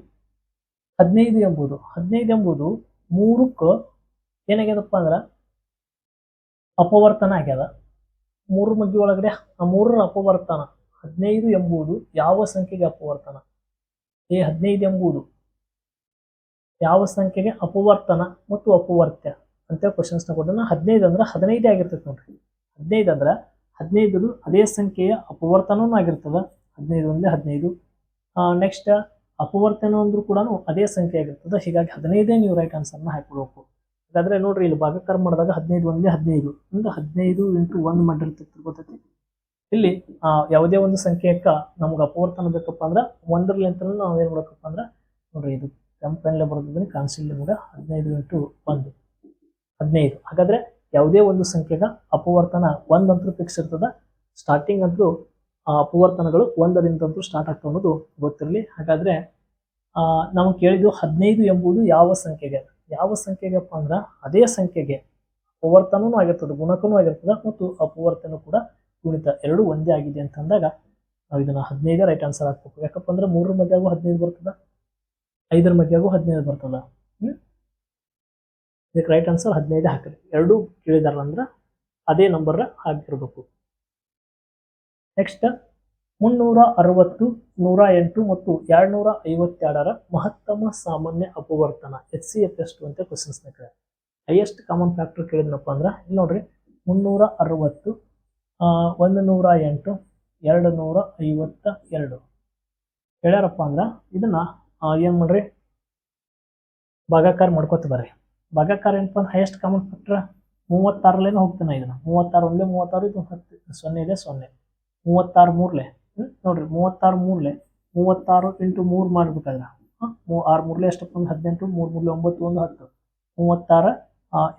ಹದಿನೈದು ಎಂಬುದು ಹದಿನೈದು ಎಂಬುದು ಮೂರಕ್ಕೆ ಏನಾಗ್ಯದಪ್ಪ ಅಂದ್ರೆ ಅಪವರ್ತನ ಆಗ್ಯದ. ಮೂರು ಮಗ್ಗಿ ಒಳಗಡೆ, ಆ ಮೂರರ ಅಪವರ್ತನ. ಹದಿನೈದು ಎಂಬುದು ಯಾವ ಸಂಖ್ಯೆಗೆ ಅಪವರ್ತನ? ಏ ಹದಿನೈದು ಎಂಬುದು ಯಾವ ಸಂಖ್ಯೆಗೆ ಅಪವರ್ತನ ಮತ್ತು ಅಪವರ್ತ್ಯ? ಅಂತ ಕ್ವಶನ್ಸ್ನ ಕೊಟ್ಟನ ಹದಿನೈದು ಅಂದ್ರೆ ಹದಿನೈದೇ ಆಗಿರ್ತೈತೆ ನೋಡ್ರಿ. ಹದಿನೈದು ಅಂದ್ರೆ ಹದಿನೈದು ಅದೇ ಸಂಖ್ಯೆಯ ಅಪವರ್ತನವೂ ಆಗಿರ್ತದೆ. ಹದಿನೈದು ಅಂದರೆ ಹದಿನೈದು. ನೆಕ್ಸ್ಟ್ ಅಪವರ್ತನ ಅಂದ್ರೂ ಕೂಡ ಅದೇ ಸಂಖ್ಯೆ ಆಗಿರ್ತದೆ. ಹೀಗಾಗಿ ಹದಿನೈದೇ ನೀವು ರೈಟ್ ಆನ್ಸರ್ನ ಹಾಕ್ಬಿಡ್ಬೇಕು. ಹಾಗಾದ್ರೆ ನೋಡ್ರಿ ಇಲ್ಲಿ ಭಾಗಕಾರ ಮಾಡಿದಾಗ ಹದಿನೈದು ಒಂದೇ ಹದಿನೈದು. ಅಂದ್ರೆ ಹದಿನೈದು ಇಂಟು ಒಂದು ಮಾಡಿರ್ತೈತಿ ಗೊತ್ತೈತಿ? ಇಲ್ಲಿ ಯಾವುದೇ ಒಂದು ಸಂಖ್ಯೆಯಕ್ಕ ನಮ್ಗೆ ಅಪವರ್ತನ ಬೇಕಪ್ಪ ಅಂದ್ರೆ ಒಂದರ್ಲಿಂತ ನಾವು ಏನ್ ಮಾಡ್ಬೇಕಪ್ಪ ಅಂದ್ರೆ ನೋಡ್ರಿ ಇದು ಕೆಂಪೆನ್ಲೆ ಬರೋದಿದ್ರೆ ಕಾನ್ಸಿಲ್ ನಿಮ್ಗೆ ಹದಿನೈದು ಇಂಟು ಒಂದು. ಹದಿನೈದು. ಹಾಗಾದ್ರೆ ಯಾವುದೇ ಒಂದು ಸಂಖ್ಯೆಗ ಅಪವರ್ತನ ಒಂದಂತೂ ಫಿಕ್ಸ್ ಇರ್ತದ. ಸ್ಟಾರ್ಟಿಂಗ್ ಅಂತೂ ಅಪವರ್ತನಗಳು ಒಂದರಿಂದಂತೂ ಸ್ಟಾರ್ಟ್ ಆಗ್ತಾ ಅನ್ನೋದು ಗೊತ್ತಿರಲಿ. ಹಾಗಾದ್ರೆ ನಾವು ಕೇಳಿದ್ದು ಹದಿನೈದು ಎಂಬುದು ಯಾವ ಸಂಖ್ಯೆಗೆ ಯಾವ ಸಂಖ್ಯೆಗಪ್ಪ ಅಂದ್ರೆ ಅದೇ ಸಂಖ್ಯೆಗೆ ಅಪವರ್ತನೂ ಆಗಿರ್ತದೆ, ಗುಣಕನೂ ಆಗಿರ್ತದೆ ಮತ್ತು ಅಪವರ್ತನ ಕೂಡ ಗುಣಿತ ಎರಡೂ ಒಂದೇ ಆಗಿದೆ ಅಂತ ಅಂದಾಗ ನಾವು ಇದನ್ನ ಹದಿನೈದೇ ರೈಟ್ ಆನ್ಸರ್ ಹಾಕ್ಬೇಕು. ಯಾಕಪ್ಪ ಅಂದ್ರೆ ಮೂರರ ಮಧ್ಯಾಗೂ ಹದಿನೈದು ಬರ್ತದ? ಐದರ ಮಧ್ಯಾಗೂ ಹದಿನೈದು ಬರ್ತದ? ಇದಕ್ಕೆ ರೈಟ್ ಆನ್ಸರ್ ಹದಿನೈದೇ ಹಾಕಲಿ ಎರಡೂ ಕೇಳಿದಾರಲ್ಲ ಅಂದ್ರೆ ಅದೇ ನಂಬರ್ ಹಾಕಿರ್ಬೇಕು ನೆಕ್ಸ್ಟ್ ಮುನ್ನೂರ ಅರವತ್ತು, ನೂರ ಎಂಟು ಮತ್ತು ಎರಡ್ನೂರ ಐವತ್ತೆರಡರ ಮಹತ್ತಮ ಸಾಮಾನ್ಯ ಅಪವರ್ತನ ಎಚ್ ಸಿ ಎಫ್ ಎಷ್ಟು ಅಂತ ಕ್ವಶನ್ಸ್ ಕೇಳಿ ಹೈಯೆಸ್ಟ್ ಕಾಮನ್ ಫ್ಯಾಕ್ಟರ್ ಕೇಳಿದ್ನಪ್ಪ ಅಂದ್ರೆ ಇಲ್ಲಿ ನೋಡ್ರಿ, ಮುನ್ನೂರ ಅರವತ್ತು ಒಂದು ನೂರ ಎಂಟು ಎರಡು ನೂರ ಐವತ್ತ ಎರಡು ಹೇಳ್ಯಾರಪ್ಪ ಅಂದ್ರೆ ಇದನ್ನ ಏನು ಮಾಡ್ರಿ? ಭಾಗಾಕಾರ ಮಾಡ್ಕೊತ ಬರ್ರಿ. ಭಾಗಾಕಾರ ಏನಪ್ಪ ಅಂದ್ರೆ ಹೈಯೆಸ್ಟ್ ಕಾಮನ್ ಫ್ಯಾಕ್ಟರ್ ಮೂವತ್ತಾರಲ್ಲೇನು ಹೋಗ್ತೀನಿ ಇದನ್ನ. ಮೂವತ್ತಾರು ಒಂದೇ ಮೂವತ್ತಾರು, ಇದು ಹತ್ತು, ಸೊನ್ನೆ ಇದೆ ಸೊನ್ನೆ. ಮೂವತ್ತಾರು ಮೂರ್ಲೆ. ನೋಡ್ರಿ, ಮೂವತ್ತಾರು ಮೂರ್ಲೆ, ಮೂವತ್ತಾರು ಇಂಟು ಮೂರು ಮಾಡ್ಬೇಕಲ್ಲ. ಆರು ಮೂರ್ಲೆ ಎಷ್ಟಪ್ಪ ಅಂದ್ರೆ ಹದಿನೆಂಟು, ಮೂರು ಮೂರ್ಲೆ ಒಂಬತ್ತು, ಒಂದು ಹತ್ತು. ಮೂವತ್ತಾರು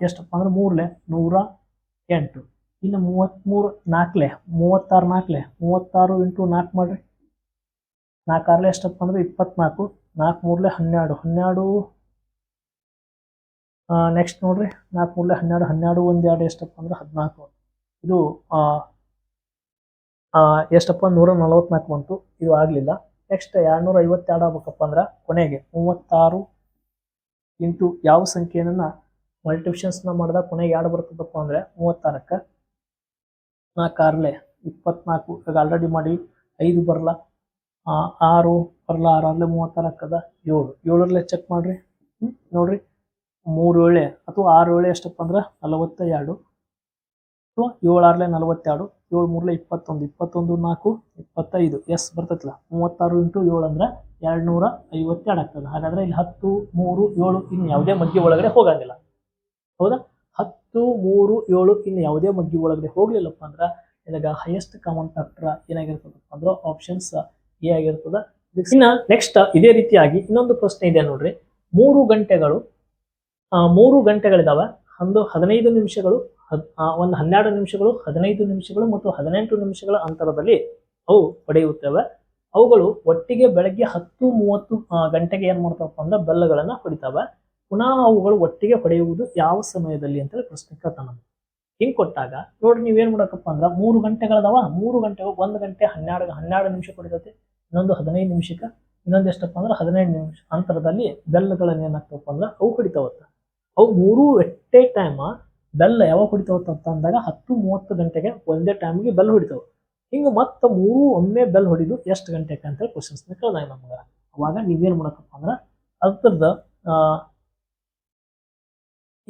ಎಷ್ಟಪ್ಪ ಅಂದ್ರೆ ಮೂರ್ಲೆ, ನೂರ ಎಂಟು. ಇನ್ನು ಮೂವತ್ತ್ಮೂರು ನಾಲ್ಕಲೆ ಮೂವತ್ತಾರು ನಾಲ್ಕಲೆ ಮೂವತ್ತಾರು ಇಂಟು ನಾಲ್ಕು ಮಾಡ್ರಿ. ನಾಲ್ಕಾರ್ಲೆ ಎಷ್ಟಪ್ಪ ಅಂದರೆ ಇಪ್ಪತ್ನಾಲ್ಕು ನಾಲ್ಕು ಮೂರಲೆ ಹನ್ನೆರಡು ಹನ್ನೆರಡು ನೆಕ್ಸ್ಟ್ ನೋಡಿರಿ. ನಾಲ್ಕು ಮೂರಲೆ ಹನ್ನೆರಡು ಹನ್ನೆರಡು ಒಂದು ಎರಡು ಎಷ್ಟಪ್ಪ ಅಂದ್ರೆ ಹದಿನಾಲ್ಕು. ಇದು ಎಷ್ಟಪ್ಪ ನೂರ ನಲವತ್ನಾಲ್ಕು ಬಂತು. ಇದು ಆಗಲಿಲ್ಲ. ನೆಕ್ಸ್ಟ್ ಎರಡುನೂರ ಐವತ್ತೆರಡು ಆಗ್ಬೇಕಪ್ಪ ಅಂದ್ರೆ ಕೊನೆಗೆ ಮೂವತ್ತಾರು ಇಂಟು ಯಾವ ಸಂಖ್ಯೆಯನ್ನು ಮಲ್ಟಿಪ್ಷನ್ಸ್ನ ಮಾಡಿದಾಗ ಕೊನೆಗೆ ಎರಡು ಬರ್ತದಪ್ಪ ಅಂದರೆ ಮೂವತ್ತಾರಕ್ಕೆ. ನಾಲ್ಕಾರ್ಲೆ ಇಪ್ಪತ್ನಾಲ್ಕು, ಈಗ ಆಲ್ರೆಡಿ ಮಾಡಿ ಐದು ಬರಲ್ಲ ಆರು ಬರಲ್ಲ ಆರಾರ್ಲೆ ಮೂವತ್ತಾರಕ್ಕದ ಏಳು. ಏಳರಲ್ಲೇ ಚೆಕ್ ಮಾಡಿರಿ. ನೋಡಿರಿ. ಮೂರು ಏಳೆ ಅಥವಾ ಆರು ಏಳೆ ಎಷ್ಟಪ್ಪ ಅಂದ್ರೆ ನಲವತ್ತ ಎರಡು ಅಥವಾ ಏಳು ಆರ್ಲೆ ನಲವತ್ತೆರಡು, ಏಳು ಮೂರಲೆ ಇಪ್ಪತ್ತೊಂದು ಇಪ್ಪತ್ತೊಂದು ನಾಲ್ಕು, ಇಪ್ಪತ್ತೈದು. ಎಸ್ ಬರ್ತೈತಲ್ಲ ಮೂವತ್ತಾರು ಇಂಟು ಏಳು ಅಂದರೆ ಎರಡು ನೂರ ಐವತ್ತೆರಡು ಆಗ್ತದೆ? ಹಾಗಾದ್ರೆ ಇಲ್ಲಿ ಹತ್ತು, ಮೂರು, ಏಳು ಇನ್ನು ಯಾವುದೇ ಮಧ್ಯೆ ಒಳಗಡೆ ಹೋಗಂಗಿಲ್ಲ. ಹೌದಾ? ಹತ್ತು, ಮೂರು, ಏಳು ಇನ್ನು ಯಾವುದೇ ಮಗ್ಗಿ ಒಳಗಡೆ ಹೋಗಲಿಲ್ಲಪ್ಪ ಅಂದ್ರೆ ನಿನಗ ಹೈಯೆಸ್ಟ್ ಕಾಮನ್ ಫ್ಯಾಕ್ಟರ್ ಏನಾಗಿರ್ತದಪ್ಪ ಅಂದ್ರೆ ಆಪ್ಷನ್ಸ್ ಎ ಆಗಿರ್ತದ. ಇನ್ನ ನೆಕ್ಸ್ಟ್ ಇದೇ ರೀತಿಯಾಗಿ ಇನ್ನೊಂದು ಪ್ರಶ್ನೆ ಇದೆ ನೋಡ್ರಿ. ಮೂರು ಗಂಟೆಗಳು ಮೂರು ಗಂಟೆಗಳಿದಾವೆ. ಒಂದು ಹದಿನೈದು ನಿಮಿಷಗಳು ಒಂದು ಹನ್ನೆರಡು ನಿಮಿಷಗಳು, ಹದಿನೈದು ನಿಮಿಷಗಳು ಮತ್ತು ಹದಿನೆಂಟು ನಿಮಿಷಗಳ ಅಂತರದಲ್ಲಿ ಅವು ಹೊಡೆಯುತ್ತವೆ ಅವುಗಳು ಒಟ್ಟಿಗೆ ಬೆಳಗ್ಗೆ ಹತ್ತು ಮೂವತ್ತು ಗಂಟೆಗೆ ಏನ್ ಮಾಡ್ತಾವಪ್ಪ ಅಂದ್ರೆ ಬೆಲ್ಲಗಳನ್ನು ಹೊಡಿತಾವೆ. ಪುನಃ ಅವುಗಳು ಒಟ್ಟಿಗೆ ಹೊಡೆಯುವುದು ಯಾವ ಸಮಯದಲ್ಲಿ ಅಂತೇಳಿ ಪ್ರಶ್ನೆ ಕೇಳ್ತಾನ ನಮ್ಗೆ. ಹಿಂಗ್ ಕೊಟ್ಟಾಗ ನೋಡಿ ನೀವೇನ್ ಮಾಡಕಪ್ಪ ಅಂದ್ರೆ ಮೂರು ಗಂಟೆಗಳದಾವ, ಮೂರು ಗಂಟೆಗೆ ಒಂದು ಗಂಟೆ ಹನ್ನೆರಡು ಹನ್ನೆರಡು ನಿಮಿಷ ಹೊಡಿತೈತಿ ಇನ್ನೊಂದು ಹದಿನೈದು ನಿಮಿಷಕ್ಕೆ, ಇನ್ನೊಂದು ಎಷ್ಟಪ್ಪ ಅಂದ್ರೆ ಹದಿನೈದು ನಿಮಿಷ. ಅಂತರದಲ್ಲಿ ಬೆಲ್ಲಗಳನ್ನ ಏನಾಗ್ತವಪ್ಪ ಅಂದ್ರೆ ಅವು ಹೊಡಿತಾವತ್ತ ಅವು ಮೂರೂ ಎಟ್ಟೇ ಟೈಮ ಬೆಲ್ಲ ಯಾವಾಗ ಹೊಡಿತಾವತ್ತ ಅಂತ ಅಂದಾಗ ಹತ್ತು ಮೂವತ್ತು ಗಂಟೆಗೆ ಒಂದೇ ಟೈಮ್ಗೆ ಬೆಲ್ ಹೊಡಿತಾವ. ಹಿಂಗೆ ಮತ್ತ ಮೂರು ಒಮ್ಮೆ ಬೆಲ್ ಹೊಡಿದು ಎಷ್ಟು ಗಂಟೆಗೆ ಅಂತೇಳಿ ಕ್ವಶನ್ಸ್ ಕೇಳ್ದಾಗ ನಮ್ಗೆ. ಅವಾಗ ನೀವೇನು ಮಾಡಕಪ್ಪ ಅಂದ್ರೆ ಅದ್ರದ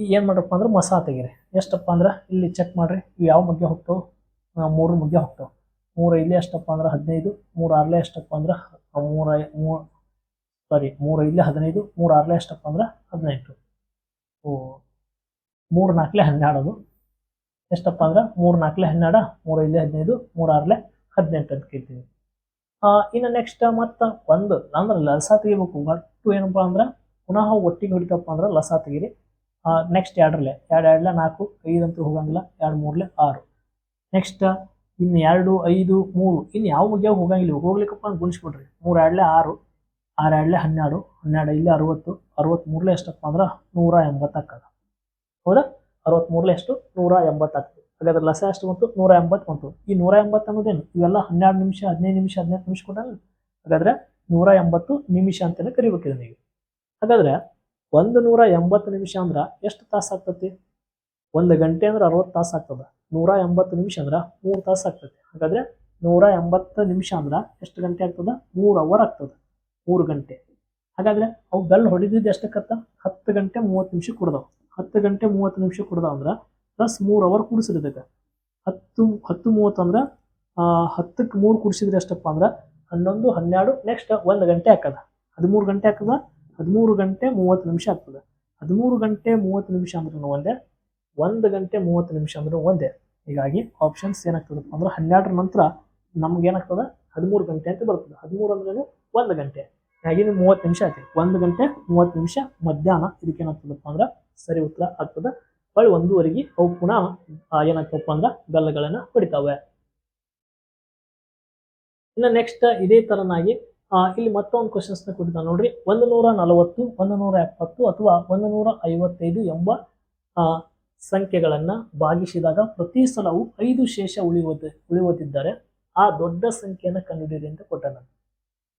ಆ ಈ ಏನ್ ಮಾಡ್ರಪ್ಪ ಅಂದ್ರೆ ಮಸಾ ತೆಗೀರಿ. ಎಷ್ಟಪ್ಪ ಅಂದ್ರೆ ಇಲ್ಲಿ ಚೆಕ್ ಮಾಡ್ರಿ, ಇವು ಯಾವ ಮಗ್ಗೆ ಹೋಗ್ತಾವೆ? ಮೂರು ಮಗ್ಗೆ ಹೋಗ್ತಾವೆ. ಮೂರು ಇಲ್ಲಿ ಎಷ್ಟಪ್ಪ ಅಂದ್ರೆ ಹದಿನೈದು, ಮೂರು ಆರ್ಲೆ ಎಷ್ಟಪ್ಪ ಅಂದ್ರೆ ಮೂರ ಮೂರು ಸಾರಿ ಮೂರು ಇಲ್ಲಿ ಹದಿನೈದು, ಮೂರು ಆರ್ಲೆ ಎಷ್ಟಪ್ಪ ಅಂದ್ರೆ ಹದಿನೆಂಟು. ಓ, ಮೂರು ನಾಲ್ಕಲೆ ಹನ್ನೆರಡು ಎಷ್ಟಪ್ಪ ಅಂದ್ರೆ ಮೂರು ನಾಲ್ಕಲೆ ಹನ್ನೆರಡು, ಮೂರು ಇಲ್ಲಿ ಹದಿನೈದು, ಮೂರು ಆರ್ಲೆ ಹದಿನೆಂಟು ಅಂತ ಕೇಳ್ತೀವಿ. ಇನ್ನು ನೆಕ್ಸ್ಟ್ ಮತ್ತೆ ಒಂದು, ಅಂದ್ರೆ ಲಸ ತೆಗಿಬೇಕು. ಒಟ್ಟು ಏನಪ್ಪ ಅಂದ್ರೆ ಪುನಃ ಒಟ್ಟಿಗೆ ಹೊಡಿತಪ್ಪ ಅಂದ್ರೆ ಲಸ ತೆಗೀರಿ. ನೆಕ್ಸ್ಟ್ ಎರಡರಲ್ಲೇ. ಎರಡು, ಎರಡಲೆ ನಾಲ್ಕು ಐದು ಅಂತೂ ಹೋಗಂಗಿಲ್ಲ. ಎರಡು, ಮೂರಲೆ ಆರು. ನೆಕ್ಸ್ಟ್ ಇನ್ನು ಎರಡು, ಐದು, ಮೂರು. ಇನ್ನು ಯಾವ ಬಗ್ಗೆ ಹೋಗಂಗಿಲ್ಲ ಹೋಗ್ಲಿಕ್ಕಪ್ಪ ಅಂತ ಗುಣಿಸ್ಬಿಡ್ರಿ. ಮೂರು, ಎರಡಲೇ ಆರು. ಆರು, ಎರಡಲೇ ಹನ್ನೆರಡು. ಹನ್ನೆರಡು, ಇಲ್ಲಿ ಅರವತ್ತು. ಅರವತ್ತ್ಮೂರಲೇ ಎಷ್ಟಪ್ಪ ಅಂದ್ರೆ ನೂರ ಎಂಬತ್ತಾಗ್ತದೆ ಹೌದಾ? ಅರವತ್ತ್ಮೂರಲೇ ಎಷ್ಟು? ನೂರ ಎಂಬತ್ತಾಗ್ತದೆ ಹಾಗಾದ್ರೆ ಲಸ ಎಷ್ಟು ಬಂತು? ನೂರ ಎಂಬತ್ತು ಬಂತು. ಈ ನೂರ ಎಂಬತ್ತು ಅನ್ನೋದೇನು? ಇವೆಲ್ಲ ಹನ್ನೆರಡು ನಿಮಿಷ, ಹದಿನೈದು ನಿಮಿಷ ಹದಿನೈದು ನಿಮಿಷ ಕೊಟ್ಟಾಗ ಹಾಗಾದ್ರೆ ನೂರ ಎಂಬತ್ತು ನಿಮಿಷ ಅಂತಲೇ ಕರಿಬೇಕಿದೆ ನೀವು. ಹಾಗಾದ್ರೆ ಒಂದು ನೂರ ಎಂಬತ್ತು ನಿಮಿಷ ಅಂದ್ರೆ ಎಷ್ಟು ತಾಸು ಆಗ್ತತಿ? ಒಂದು ಗಂಟೆ ಅಂದ್ರೆ ಅರವತ್ತು ತಾಸು ಆಗ್ತದೆ. ನೂರ ಎಂಬತ್ತು ನಿಮಿಷ ಅಂದ್ರೆ ಮೂರು ತಾಸು ಆಗ್ತದೆ. ಹಾಗಾದ್ರೆ ನೂರ ಎಂಬತ್ತು ನಿಮಿಷ ಅಂದ್ರೆ ಎಷ್ಟು ಗಂಟೆ ಆಗ್ತದೆ? ಮೂರು ಅವರ್ ಆಗ್ತದೆ. ಮೂರು ಗಂಟೆ. ಹಾಗಾದ್ರೆ ಅವು ಬೆಲ್ ಹೊಡೆದಿದ್ದು ಎಷ್ಟಕ್ಕತ್ತ? ಹತ್ತು ಗಂಟೆ ಮೂವತ್ತು ನಿಮಿಷ ಕುಡ್ದವು. ಹತ್ತು ಗಂಟೆ ಮೂವತ್ತು ನಿಮಿಷ ಕುಡ್ದವು ಅಂದ್ರೆ ಪ್ಲಸ್ ಮೂರು ಅವರ್ ಕುಡಿಸಿರ್ತೈತೆ ಹತ್ತು ಹತ್ತು ಮೂವತ್ತು ಅಂದ್ರೆ ಹತ್ತಕ್ಕೆ ಮೂರು ಕುಡಿಸಿದ್ರೆ ಎಷ್ಟಪ್ಪ ಅಂದ್ರೆ ಹನ್ನೊಂದು, ಹನ್ನೆರಡು, ನೆಕ್ಸ್ಟ್ ಒಂದು ಗಂಟೆ ಹಾಕದ. ಹದಿಮೂರು ಗಂಟೆ ಹಾಕದ. ಹದಿಮೂರು ಗಂಟೆ ಮೂವತ್ತು ನಿಮಿಷ ಆಗ್ತದೆ. ಹದಿಮೂರು ಗಂಟೆ ಮೂವತ್ತು ನಿಮಿಷ ಅಂದ್ರೂ ಒಂದೇ, ಒಂದು ಗಂಟೆ ಮೂವತ್ತು ನಿಮಿಷ ಅಂದ್ರೂ ಒಂದೇ. ಹೀಗಾಗಿ ಆಪ್ಷನ್ಸ್ ಏನಾಗ್ತದಪ್ಪ ಅಂದ್ರೆ ಹನ್ನೆರಡರ ನಂತರ ನಮ್ಗೆ ಏನಾಗ್ತದೆ? ಹದಿಮೂರು ಗಂಟೆ ಅಂತ ಬರ್ತದೆ. ಹದಿಮೂರು ಅಂದ್ರೆ ಒಂದು ಗಂಟೆ. ಹಾಗೆ ಮೂವತ್ತು ನಿಮಿಷ ಆಯ್ತು. ಒಂದು ಗಂಟೆ ಮೂವತ್ತು ನಿಮಿಷ ಮಧ್ಯಾಹ್ನ ಇದಕ್ಕೆ ಏನಾಗ್ತದಪ್ಪ ಅಂದ್ರೆ ಸರಿ ಉತ್ತರ ಆಗ್ತದೆ. ಹೊಳ್ಳಿ ಒಂದೂವರೆಗೆ ಅವು ಪುನಃ ಏನಾಗ್ತಪ್ಪ ಅಂದ್ರೆ ಬೆಲ್ಲಗಳನ್ನ ಹೊಡಿತಾವೆ. ಇನ್ನು ನೆಕ್ಸ್ಟ್ ಇದೇ ತರನಾಗಿ ಇಲ್ಲಿ ಮತ್ತೊಂದು ಕ್ವಶನ್ಸ್ನ ಕೊಟ್ಟಿದ್ದ ನೋಡ್ರಿ. ಒಂದು ನೂರ ನಲವತ್ತು ಒಂದು ನೂರ ಎಪ್ಪತ್ತು ಅಥವಾ ಒಂದು ನೂರ ಐವತ್ತೈದು ಎಂಬ ಸಂಖ್ಯೆಗಳನ್ನು ಭಾಗಿಸಿದಾಗ ಪ್ರತಿ ಸಲವೂ ಐದು ಶೇಷ ಉಳಿಯುವುದು ಉಳಿಯುತ್ತಿದ್ದಾರೆ ಆ ದೊಡ್ಡ ಸಂಖ್ಯೆಯನ್ನು ಕಂಡುಹಿಡಿಯಿರಿ ಅಂತ ಕೊಟ್ಟಾನ.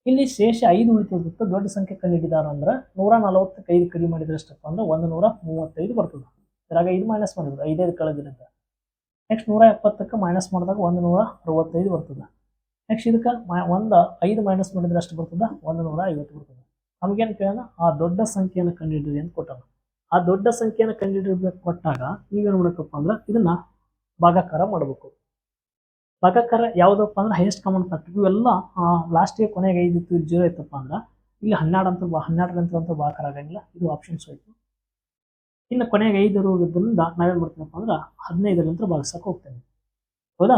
ಇಲ್ಲಿ ಶೇಷ ಐದು ಉಳಿತಿರುತ್ತೆ ದೊಡ್ಡ ಸಂಖ್ಯೆ ಕಂಡುಹಿಡಿದಾರ ಅಂದ್ರೆ ನೂರ ನಲವತ್ತಕ್ಕೆ ಐದು ಕಡಿಮೆ ಮಾಡಿದ್ರೆ ಅಂದ್ರೆ ಒಂದು ನೂರ ಮೂವತ್ತೈದು ಬರ್ತದೆ. ಇದ್ರಾಗ ಐದು ಮೈನಸ್ ಮಾಡಿದ್ರು ಐದೈದು ಕಳೆದ್ರಿಂದ ನೆಕ್ಸ್ಟ್ ನೂರ ಎಪ್ಪತ್ತಕ್ಕೆ ಮೈನಸ್ ಮಾಡಿದಾಗ ಒಂದು ನೂರ ಅರವತ್ತೈದು ಬರ್ತದೆ. ನೆಕ್ಸ್ಟ್ ಇದಕ್ಕೆ ಒಂದು ಐದು ಮೈನಸ್ ಮಾಡಿದ್ರೆ ಅಷ್ಟು ಬರ್ತದೆ? ಒಂದು ನೂರ ಐವತ್ತು ಬರ್ತದೆ. ನಮಗೇನು ಕೇಳೋಣ? ಆ ದೊಡ್ಡ ಸಂಖ್ಯೆಯನ್ನು ಕಂಡುಹಿಡಿದ್ರಿ ಅಂತ ಕೊಟ್ಟಾನ. ಆ ದೊಡ್ಡ ಸಂಖ್ಯೆಯನ್ನು ಕಂಡುಹಿಡಿಬೇಕು ಕೊಟ್ಟಾಗ ನೀವೇನು ಮಾಡಬೇಕಪ್ಪ ಅಂದ್ರೆ ಇದನ್ನ ಭಾಗಾಕಾರ ಮಾಡಬೇಕು. ಭಾಗಾಕಾರ ಯಾವುದಪ್ಪ ಅಂದ್ರೆ ಹೈಯೆಸ್ಟ್ ಕಾಮನ್ ಫ್ಯಾಕ್ಟರ್ ಇವೆಲ್ಲ ಲಾಸ್ಟಿಗೆ ಕೊನೆಗೆ ಐದು ಇತ್ತು ಜೀರೋ ಇತ್ತಪ್ಪ ಅಂದ್ರೆ ಇಲ್ಲಿ ಹನ್ನೆರಡು ಅಂತ ಹನ್ನೆರಡು ಅಂತ ಅಂತ ಭಾಗಕಾರ ಆಗಂಗಿಲ್ಲ. ಇದು ಆಪ್ಷನ್ಸ್ ಹೋಯ್ತು ಇನ್ನು ಕೊನೆಗೆ ಐದು ಇರೋದ್ರಿಂದ ನಾವೇನು ಮಾಡ್ತೀವಪ್ಪ ಅಂದ್ರೆ ಹದಿನೈದರಂತ ಭಾಗಿಸಕ್ಕೆ ಹೋಗ್ತೇನೆ ಹೌದಾ?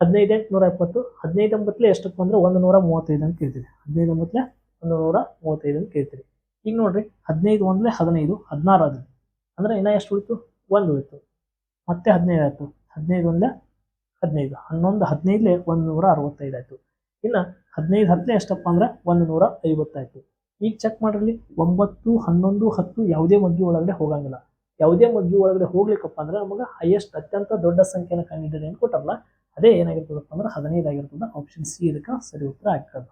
ಹದಿನೈದು ಎಂಟು ನೂರ ಎಪ್ಪತ್ತು, ಹದಿನೈದು ಒಂಬತ್ತಲೆ ಎಷ್ಟಪ್ಪ ಅಂದ್ರೆ ಒಂದು ನೂರ ಮೂವತ್ತೈದು ಅಂತ ಕೇಳ್ತೀರಿ ಹದಿನೈದು ಒಂಬತ್ತಲೆ ಒಂದು ನೂರ ಮೂವತ್ತೈದು ಅಂತ ಕೇಳ್ತೀರಿ ಈಗ ನೋಡಿರಿ, ಹದಿನೈದು ಒಂದಲೆ ಹದಿನೈದು, ಹದಿನಾರು ಆದ್ರೆ. ಅಂದ್ರೆ ಇನ್ನೂ ಎಷ್ಟು ಉಳಿತು ಒಂದು ಉಳಿತು ಮತ್ತೆ ಹದಿನೈದು ಆಯಿತು. ಹದಿನೈದು ಒಂದ್ಲೆ ಹದಿನೈದು, ಹನ್ನೊಂದು ಹದಿನೈದಲೆ ಒಂದು ನೂರ ಅರವತ್ತೈದು ಆಯಿತು. ಇನ್ನು ಹದಿನೈದು ಹತ್ತಲೆ ಎಷ್ಟಪ್ಪ ಅಂದ್ರೆ ಒಂದು ನೂರ ಐವತ್ತಾಯ್ತು. ಈಗ ಚೆಕ್ ಮಾಡಿರಲಿ ಒಂಬತ್ತು, ಹನ್ನೊಂದು, ಹತ್ತು ಯಾವುದೇ ಮಗ್ಗಿ ಒಳಗಡೆ ಹೋಗಂಗಿಲ್ಲ. ಯಾವುದೇ ಮಗ್ಗಿ ಒಳಗಡೆ ಹೋಗ್ಲಿಕ್ಕಪ್ಪ ಅಂದ್ರೆ ನಮಗೆ ಹೈಯೆಸ್ಟ್ ಅತ್ಯಂತ ದೊಡ್ಡ ಸಂಖ್ಯೆನ ಕಂಡಿಡಿದೆ ಅಂತ ಕೊಟ್ಟರಲ್ಲ ಅದೇ ಏನಾಗಿರ್ತದಪ್ಪ ಅಂದ್ರೆ ಹದಿನೈದು ಆಗಿರ್ತದ ಆಪ್ಷನ್ ಸಿ ಇದಕ್ಕೆ ಸರಿ ಉತ್ತರ ಆಗ್ತದ.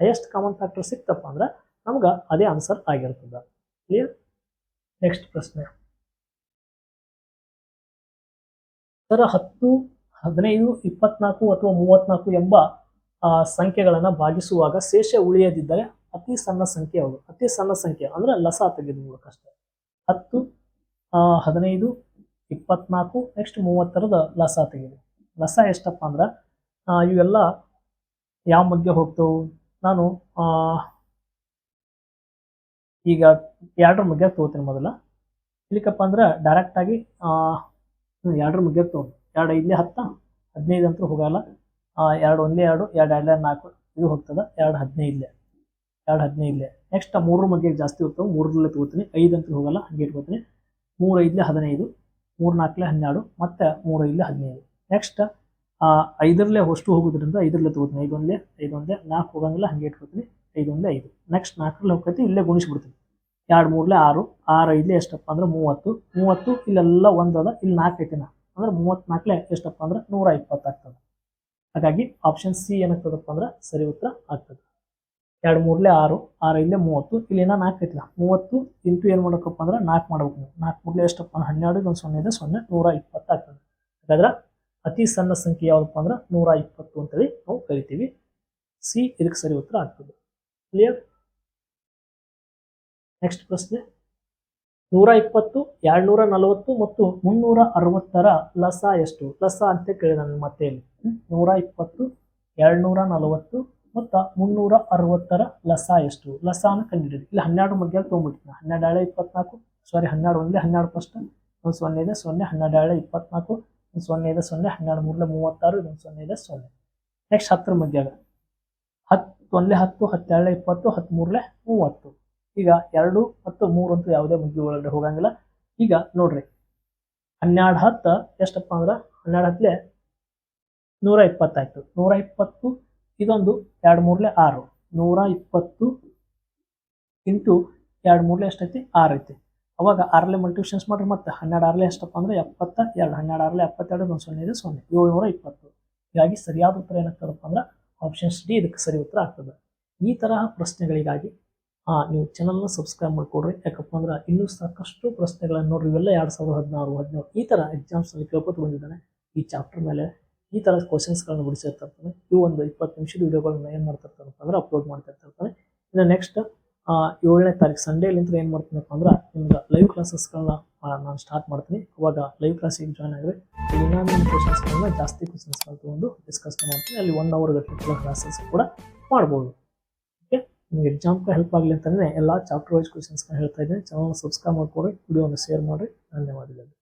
ಹೈಯೆಸ್ಟ್ ಕಾಮನ್ ಫ್ಯಾಕ್ಟರ್ ಸಿಕ್ತಪ್ಪ ಅಂದ್ರೆ ನಮ್ಗೆ ಅದೇ ಆನ್ಸರ್ ಆಗಿರ್ತದ. ಕ್ಲಿಯರ್ ನೆಕ್ಸ್ಟ್ ಪ್ರಶ್ನೆ. ಸರ ಹತ್ತು ಹದಿನೈದು ಇಪ್ಪತ್ನಾಲ್ಕು ಅಥವಾ ಮೂವತ್ನಾಲ್ಕು ಎಂಬ ಸಂಖ್ಯೆಗಳನ್ನ ಭಾಗಿಸುವಾಗ ಶೇಷ ಉಳಿಯದಿದ್ದರೆ ಅತಿ ಸಣ್ಣ ಸಂಖ್ಯೆ ಯಾವುದು? ಅತಿ ಸಣ್ಣ ಸಂಖ್ಯೆ ಅಂದ್ರೆ ಲಸ ತೆಗೆದುಕೊಳ್ಳಬೇಕಷ್ಟೇ ಹತ್ತು ಆ, ಹದಿನೈದು ಇಪ್ಪತ್ನಾಲ್ಕು ನೆಕ್ಸ್ಟ್ ಮೂವತ್ತರದ ಲಸ ತೆಗೆದು. ಲಸ ಎಷ್ಟಪ್ಪ ಅಂದ್ರೆ ಇವೆಲ್ಲ ಯಾವ ಮಧ್ಯೆ ಹೋಗ್ತವು? ನಾನು ಈಗ ಎರಡರ ಮಧ್ಯೆ ತಗೋತೀನಿ ಮೊದಲ. ಇಲ್ಲಿಕಪ್ಪ ಅಂದ್ರೆ ಡೈರೆಕ್ಟ್ ಆಗಿ ಆ, ಎರಡರ ಮಧ್ಯೆ ತೊಗೊಂಡು ಎರಡು ಐದಲೇ ಹತ್ತ ಹದಿನೈದು ಅಂತೂ ಹೋಗಲ್ಲ. ಎರಡು ಒಂದೇ ಎರಡು ಎರಡು ಎರಡು ನಾಲ್ಕು ಇದು ಹೋಗ್ತದ. ಎರಡು ಹದಿನೈದಲೇ ಎರಡು ಹದಿನೈದಲೇ ನೆಕ್ಸ್ಟ್ ಮೂರರ ಮಧ್ಯೆ ಜಾಸ್ತಿ ಹೋಗ್ತವೆ. ಮೂರರಲ್ಲೇ ತಗೋತೀನಿ. ಐದು ಅಂತ ಹೋಗಲ್ಲ. ಹಂಗೆ ಇಟ್ಕೋತೀನಿ. ಮೂರು ಐದಲೇ ಹದಿನೈದು. ಮೂರು ನಾಲ್ಕಲೇ ಹನ್ನೆರಡು. ಮತ್ತು ಮೂರು ಐದಲೇ ಹದಿನೈದು. ನೆಕ್ಸ್ಟ್ ಐದರಲ್ಲೇ ಅಷ್ಟು ಹೋಗೋದ್ರಿಂದ ಐದರಲ್ಲೇ ತಗೋತೀನಿ. ಐದು ಐದೊಂದೇ ಐದು ಒಂದೇ ನಾಲ್ಕು ಹೋಗಂಗಿಲ್ಲ, ಹಂಗೆ ಇಟ್ಕೊತೀನಿ. ಐದೊಂದೇ ಐದು. ನೆಕ್ಸ್ಟ್ ನಾಲ್ಕರಲ್ಲಿ ಹೋಗ್ತೈತಿ, ಇಲ್ಲೇ ಗುಣಿಸ್ಬಿಡ್ತೀನಿ. ಎರಡು, ಮೂರಲೆ, ಆರು. ಆರು, ಐದಲೇ ಎಷ್ಟಪ್ಪ ಅಂದ್ರೆ ಮೂವತ್ತು. ಮೂವತ್ತು, ಇಲ್ಲೆಲ್ಲ ಒಂದದ ಇಲ್ಲಿ ನಾಲ್ಕು ಐತಿನ? ಅಂದ್ರೆ ಮೂವತ್ನಾಲ್ಕಲೆ ಎಷ್ಟಪ್ಪ ಅಂದ್ರೆ ನೂರ ಇಪ್ಪತ್ತಾಗ್ತದೆ ಹಾಗಾಗಿ ಆಪ್ಷನ್ ಸಿ ಏನಾಗ್ತದಪ್ಪ ಅಂದ್ರೆ ಸರಿ ಉತ್ತರ ಆಗ್ತದೆ. ಎರಡು, ಮೂರಲೆ, ಆರು. ಆರು, ಐದಲೇ ಮೂವತ್ತು. ಇಲ್ಲಿ ಏನೋ ನಾಲ್ಕು ಐತಿಲ್ಲ ಮೂವತ್ತು ಇಂಟು ಏನು ಮಾಡಬೇಕಪ್ಪ ಅಂದ್ರೆ ನಾಲ್ಕು ಮಾಡ್ಬೇಕು ನೀವು. ನಾಲ್ಕು ಮೂರಲೆ ಎಷ್ಟಪ್ಪ ಅಂದ್ರೆ ಹನ್ನೆರಡು ಒಂದು ಸೊನ್ನೆ ಇದೆ, ಸೊನ್ನೆ ನೂರ ಇಪ್ಪತ್ತಾಗ್ತದೆ ಹಾಗಾದ್ರೆ ಅತಿ ಸಣ್ಣ ಸಂಖ್ಯೆ ಯಾವುದಪ್ಪ ಅಂದ್ರೆ ನೂರ ಇಪ್ಪತ್ತು ಅಂತೇಳಿ ನಾವು ಕರಿತೀವಿ. ಸಿ ಇದಕ್ಕೆ ಸರಿ ಉತ್ತರ ಆಗ್ತದೆ. ಕ್ಲಿಯರ್ ನೆಕ್ಸ್ಟ್ ಪ್ರಶ್ನೆ. ನೂರ ಇಪ್ಪತ್ತು, ಎರಡ್ನೂರ ನಲವತ್ತು ಮತ್ತು ಮುನ್ನೂರ ಅರವತ್ತರ ಲಸ ಎಷ್ಟು? ಲಸ ಅಂತ ಕೇಳಿದ ನಾನು ಮತ್ತೆ ಇಲ್ಲಿ ಹ್ಮ್? ನೂರ ಇಪ್ಪತ್ತು, ಎರಡ್ನೂರ ನಲವತ್ತು ಮತ್ತು ಮುನ್ನೂರ ಅರವತ್ತರ ಲಸ ಎಷ್ಟು? ಲಸಾನ ಕಂಡುಹಿಡಿದು ಇಲ್ಲಿ ಹನ್ನೆರಡು ಮಧ್ಯ ತೊಗೊಂಡ್ಬಿಡ್ತೀನಿ. ಹನ್ನೆರಡು ಏಳೆ ಇಪ್ಪತ್ನಾಲ್ಕು ಸಾರಿ ಹನ್ನೆರಡು ಒಂದೇ ಹನ್ನೆರಡು ಫಸ್ಟ್ ಒಂದು ಸೊನ್ನೆ ಇದೆ ಸೊನ್ನೆ ಹನ್ನೆರಡು ಏಳೆ ಇಪ್ಪತ್ನಾಲ್ಕು ಸೊನ್ನೆ ಇದೆ ಸೊನ್ನೆ, ಹನ್ನೆರಡು ಮೂರಲೆ ಮೂವತ್ತಾರು, ಇದೊಂದು ಸೊನ್ನೆ ಇದೆ ಸೊನ್ನೆ. ನೆಕ್ಸ್ಟ್ ಹತ್ತರ ಮಧ್ಯಾಗ ಹತ್ತು ಒಂದೇ ಹತ್ತು, ಹತ್ತೆರಡಲೆ ಇಪ್ಪತ್ತು ಹತ್ತ್ಮೂರಲೆ ಮೂವತ್ತು. ಈಗ ಎರಡು ಮತ್ತು ಮೂರು ಅಂತೂ ಯಾವುದೇ ಮುಗಿ ಒಳಗಡೆ ಹೋಗಂಗಿಲ್ಲ. ಈಗ ನೋಡ್ರಿ, ಹನ್ನೆರಡು ಹತ್ತು ಎಷ್ಟಪ್ಪ ಅಂದ್ರೆ ಹನ್ನೆರಡು ಹತ್ತಲೆ ನೂರ ಇಪ್ಪತ್ತಾಯ್ತು. ನೂರ ಇಪ್ಪತ್ತು, ಇದೊಂದು ಎರಡು ಮೂರ್ಲೆ ಆರು. ನೂರ ಇಪ್ಪತ್ತು ಇಂಟು ಎರಡು ಮೂರ್ಲೆ ಎಷ್ಟೈತಿ? ಆರು ಐತಿ ಅವಾಗ ಆರಲೆ ಮಲ್ಟಿಪ್ಷನ್ಸ್ ಮಾಡ್ರಿ ಮತ್ತೆ ಹನ್ನೆರಡು ಆರಲೆ ಎಷ್ಟಪ್ಪ ಅಂದ್ರೆ ಎಪ್ಪತ್ತ ಎರಡು, ಹನ್ನೆರಡು ಆರಲೆ ಎಪ್ಪತ್ತೆರಡು ಒಂದು ಸೊನ್ನೆ ಇದೆ ಸೊನ್ನೆ, ಏಳ್ನೂರ ಇಪ್ಪತ್ತು. ಹೀಗಾಗಿ ಸರಿಯಾದ ಉತ್ತರ ಏನಾಗ್ತದಪ್ಪ ಅಂದ್ರೆ ಆಪ್ಷನ್ಸ್ ಡಿ ಇದಕ್ಕೆ ಸರಿ ಉತ್ತರ ಆಗ್ತದೆ. ಈ ತರಹ ಪ್ರಶ್ನೆಗಳಿಗಾಗಿ ನೀವು ಚಾನಲ್ನ ಸಬ್ಸ್ಕ್ರೈಬ್ ಮಾಡ್ಕೊಡ್ರಿ. ಯಾಕಪ್ಪ ಅಂದ್ರೆ ಇನ್ನೂ ಸಾಕಷ್ಟು ಪ್ರಶ್ನೆಗಳನ್ನು ನೋಡ್ರಿ. ಇವೆಲ್ಲ ಎರಡು ಸಾವಿರದ ಹದಿನಾರು, ಹದಿನೇಳು, ಈ ಥರ ಎಕ್ಸಾಮ್ಸ್ನಲ್ಲಿ ಕೇಳ್ಕೊತ ಬಂದಿದ್ದಾನೆ. ಈ ಚಾಪ್ಟರ್ ಮೇಲೆ ಈ ಥರ ಕ್ವಶನ್ಸ್ಗಳನ್ನ ಬಿಡಿಸಿರ್ತಿರ್ತಾನೆ ಇವು ಒಂದು ಇಪ್ಪತ್ತು ನಿಮಿಷದ ವಿಡಿಯೋಗಳನ್ನ ಏನು ಮಾಡ್ತಿರ್ತಾನಪ್ಪ ಅಂದ್ರೆ ಅಪ್ಲೋಡ್ ಮಾಡ್ತಿರ್ತಿರ್ತಾನೆ ಇನ್ನು ನೆಕ್ಸ್ಟ್ ಏಳನೇ ತಾರೀಕು ಸಂಡೇಲಿಂತ ಏನು ಮಾಡ್ತೀನಪ್ಪ ಅಂದ್ರೆ ನಿಮ್ಗೆ ಲೈವ್ ಕ್ಲಾಸಸ್ಗಳನ್ನ ನಾನು ಸ್ಟಾರ್ಟ್ ಮಾಡ್ತೀನಿ. ಅವಾಗ ಲೈವ್ ಕ್ಲಾಸಿಗೆ ಜಾಯ್ನ್ ಆಗಿರಿ ಇನ್ನೊಂದು ಕ್ವಶನ್ಸ್ಗಳನ್ನ ಜಾಸ್ತಿ ಕ್ವಶನ್ಸ್ಗಳು ತೊಗೊಂಡು ಡಿಸ್ಕಸ್ ಮಾಡ್ತೀನಿ. ಅಲ್ಲಿ ಒನ್ ಅವರ್ ಗಟ್ಟಲೆ ಕ್ಲಾಸಸ್ ಕೂಡ ಮಾಡ್ಬೋದು. ಓಕೆ ನಿಮ್ಗೆ ಎಕ್ಸಾಮ್ಗೆ ಹೆಲ್ಪ್ ಆಗಲಿ ಅಂತಲೇ ಎಲ್ಲ ಚಾಪ್ಟರ್ ವೈಸ್ ಕ್ವಶನ್ಸ್ನ ಹೇಳ್ತಾ ಇದ್ದೀನಿ. ಚಾನಲ್ ಸಬ್ಸ್ಕ್ರೈಬ್ ಮಾಡ್ಕೊಡಿ ವಿಡಿಯೋನ ಶೇರ್ ಮಾಡಿರಿ. ಧನ್ಯವಾದಗಳು.